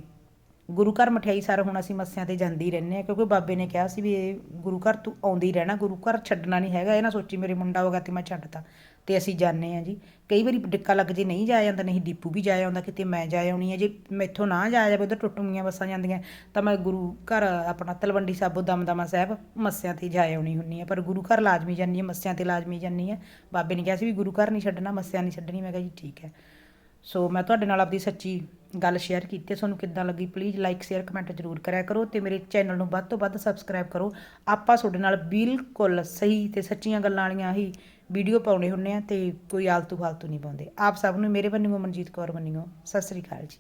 ਗੁਰੂ ਘਰ ਮਠਿਆਈ ਸਰ ਹੁਣ ਅਸੀਂ ਮੱਸਿਆਂ ਤੇ ਜਾਂਦੇ ਹੀ ਰਹਿੰਦੇ ਆ, ਕਿਉਂਕਿ ਬਾਬੇ ਨੇ ਕਿਹਾ ਸੀ ਵੀ ਇਹ ਗੁਰੂ ਘਰ ਤੂੰ ਆਉਂਦੀ ਰਹਿਣਾ, ਗੁਰੂ ਘਰ ਛੱਡਣਾ ਨਹੀਂ ਹੈਗਾ, ਇਹ ਨਾ ਸੋਚੀ ਮੇਰੇ ਮੁੰਡਾ ਹੋ ਗਿਆ ਤੇ ਮੈਂ ਛੱਡਤਾ। ਤੇ ਅਸੀਂ ਜਾਂਦੇ ਆ ਜੀ। ਕਈ ਵਾਰੀ ਡਿੱਕਾ ਲੱਗ ਜੇ ਨਹੀਂ ਜਾਇਆ ਜਾਂਦਾ, ਨਹੀਂ ਦੀਪੂ ਵੀ ਜਾਇਆ ਆਉਂਦਾ ਕਿਤੇ ਮੈਂ ਜਾਇਆ ਆਉਣੀ ਹੈ ਜੇ ਮੈਥੋਂ ਨਾ ਜਾਇਆ ਜਾਵੇ, ਉਧਰ ਟੁੱਟੂਗੀਆਂ ਬੱਸਾਂ ਜਾਂਦੀਆਂ, ਤਾਂ ਮੈਂ ਗੁਰੂ ਘਰ ਆਪਣਾ ਤਲਵੰਡੀ ਸਾਬੋ, ਦਮਦਮਾ ਸਾਹਿਬ ਮੱਸਿਆਂ ਤੇ ਜਾਇਆ ਆਉਣੀ ਹੁੰਨੀ ਹੈ ਪਰ ਗੁਰੂ ਘਰ ਲਾਜ਼ਮੀ ਜਾਂਦੀ ਹੈ ਮੱਸਿਆਂ ਤੇ ਲਾਜ਼ਮੀ ਜਾਂਦੀ ਹੈ ਬਾਬੇ ਨੇ ਕਿਹਾ ਸੀ ਵੀ ਗੁਰੂ ਘਰ ਨਹੀਂ ਛੱਡਣਾ, ਮੱਸਿਆਂ ਨਹੀਂ ਛੱਡਣੀ। ਮੈਂ ਕਿਹਾ ਜੀ ਠੀਕ ਹੈ। ਸੋ ਮੈਂ ਤੁਹਾਡੇ ਨਾਲ ਆਪਦੀ ਸੱਚੀ ਗੱਲ ਸ਼ੇਅਰ ਕੀਤੀ। ਹੈ। ਤੁਹਾਨੂੰ ਕਿੱਦਾਂ ਲੱਗੀ? ਪਲੀਜ਼ ਲਾਈਕ ਸ਼ੇਅਰ ਕਮੈਂਟ ਜ਼ਰੂਰ ਕਰਿਆ ਕਰੋ ਤੇ ਮੇਰੇ ਚੈਨਲ ਨੂੰ ਵੱਧ ਤੋਂ ਵੱਧ ਸਬਸਕ੍ਰਾਈਬ ਕਰੋ। ਆਪਾਂ ਤੁਹਾਡੇ ਨਾਲ ਬਿਲਕੁਲ ਸਹੀ ਤੇ ਸੱਚੀਆਂ ਗੱਲਾਂ ਵਾਲੀਆਂ ਹੀ ਵੀਡੀਓ ਪਾਉਣੇ ਹੁੰਨੇ ਆ ਤੇ ਕੋਈ ਆਲਤੂ ਫਾਲਤੂ ਨਹੀਂ ਪਾਉਂਦੇ। ਆਪ ਸਭ ਨੂੰ ਮੇਰੇ ਬੰਨਿਓ ਮਨਜੀਤ ਕੌਰ ਬੰਨਿਓ ਸਤਿ ਸ੍ਰੀ ਅਕਾਲ ਜੀ।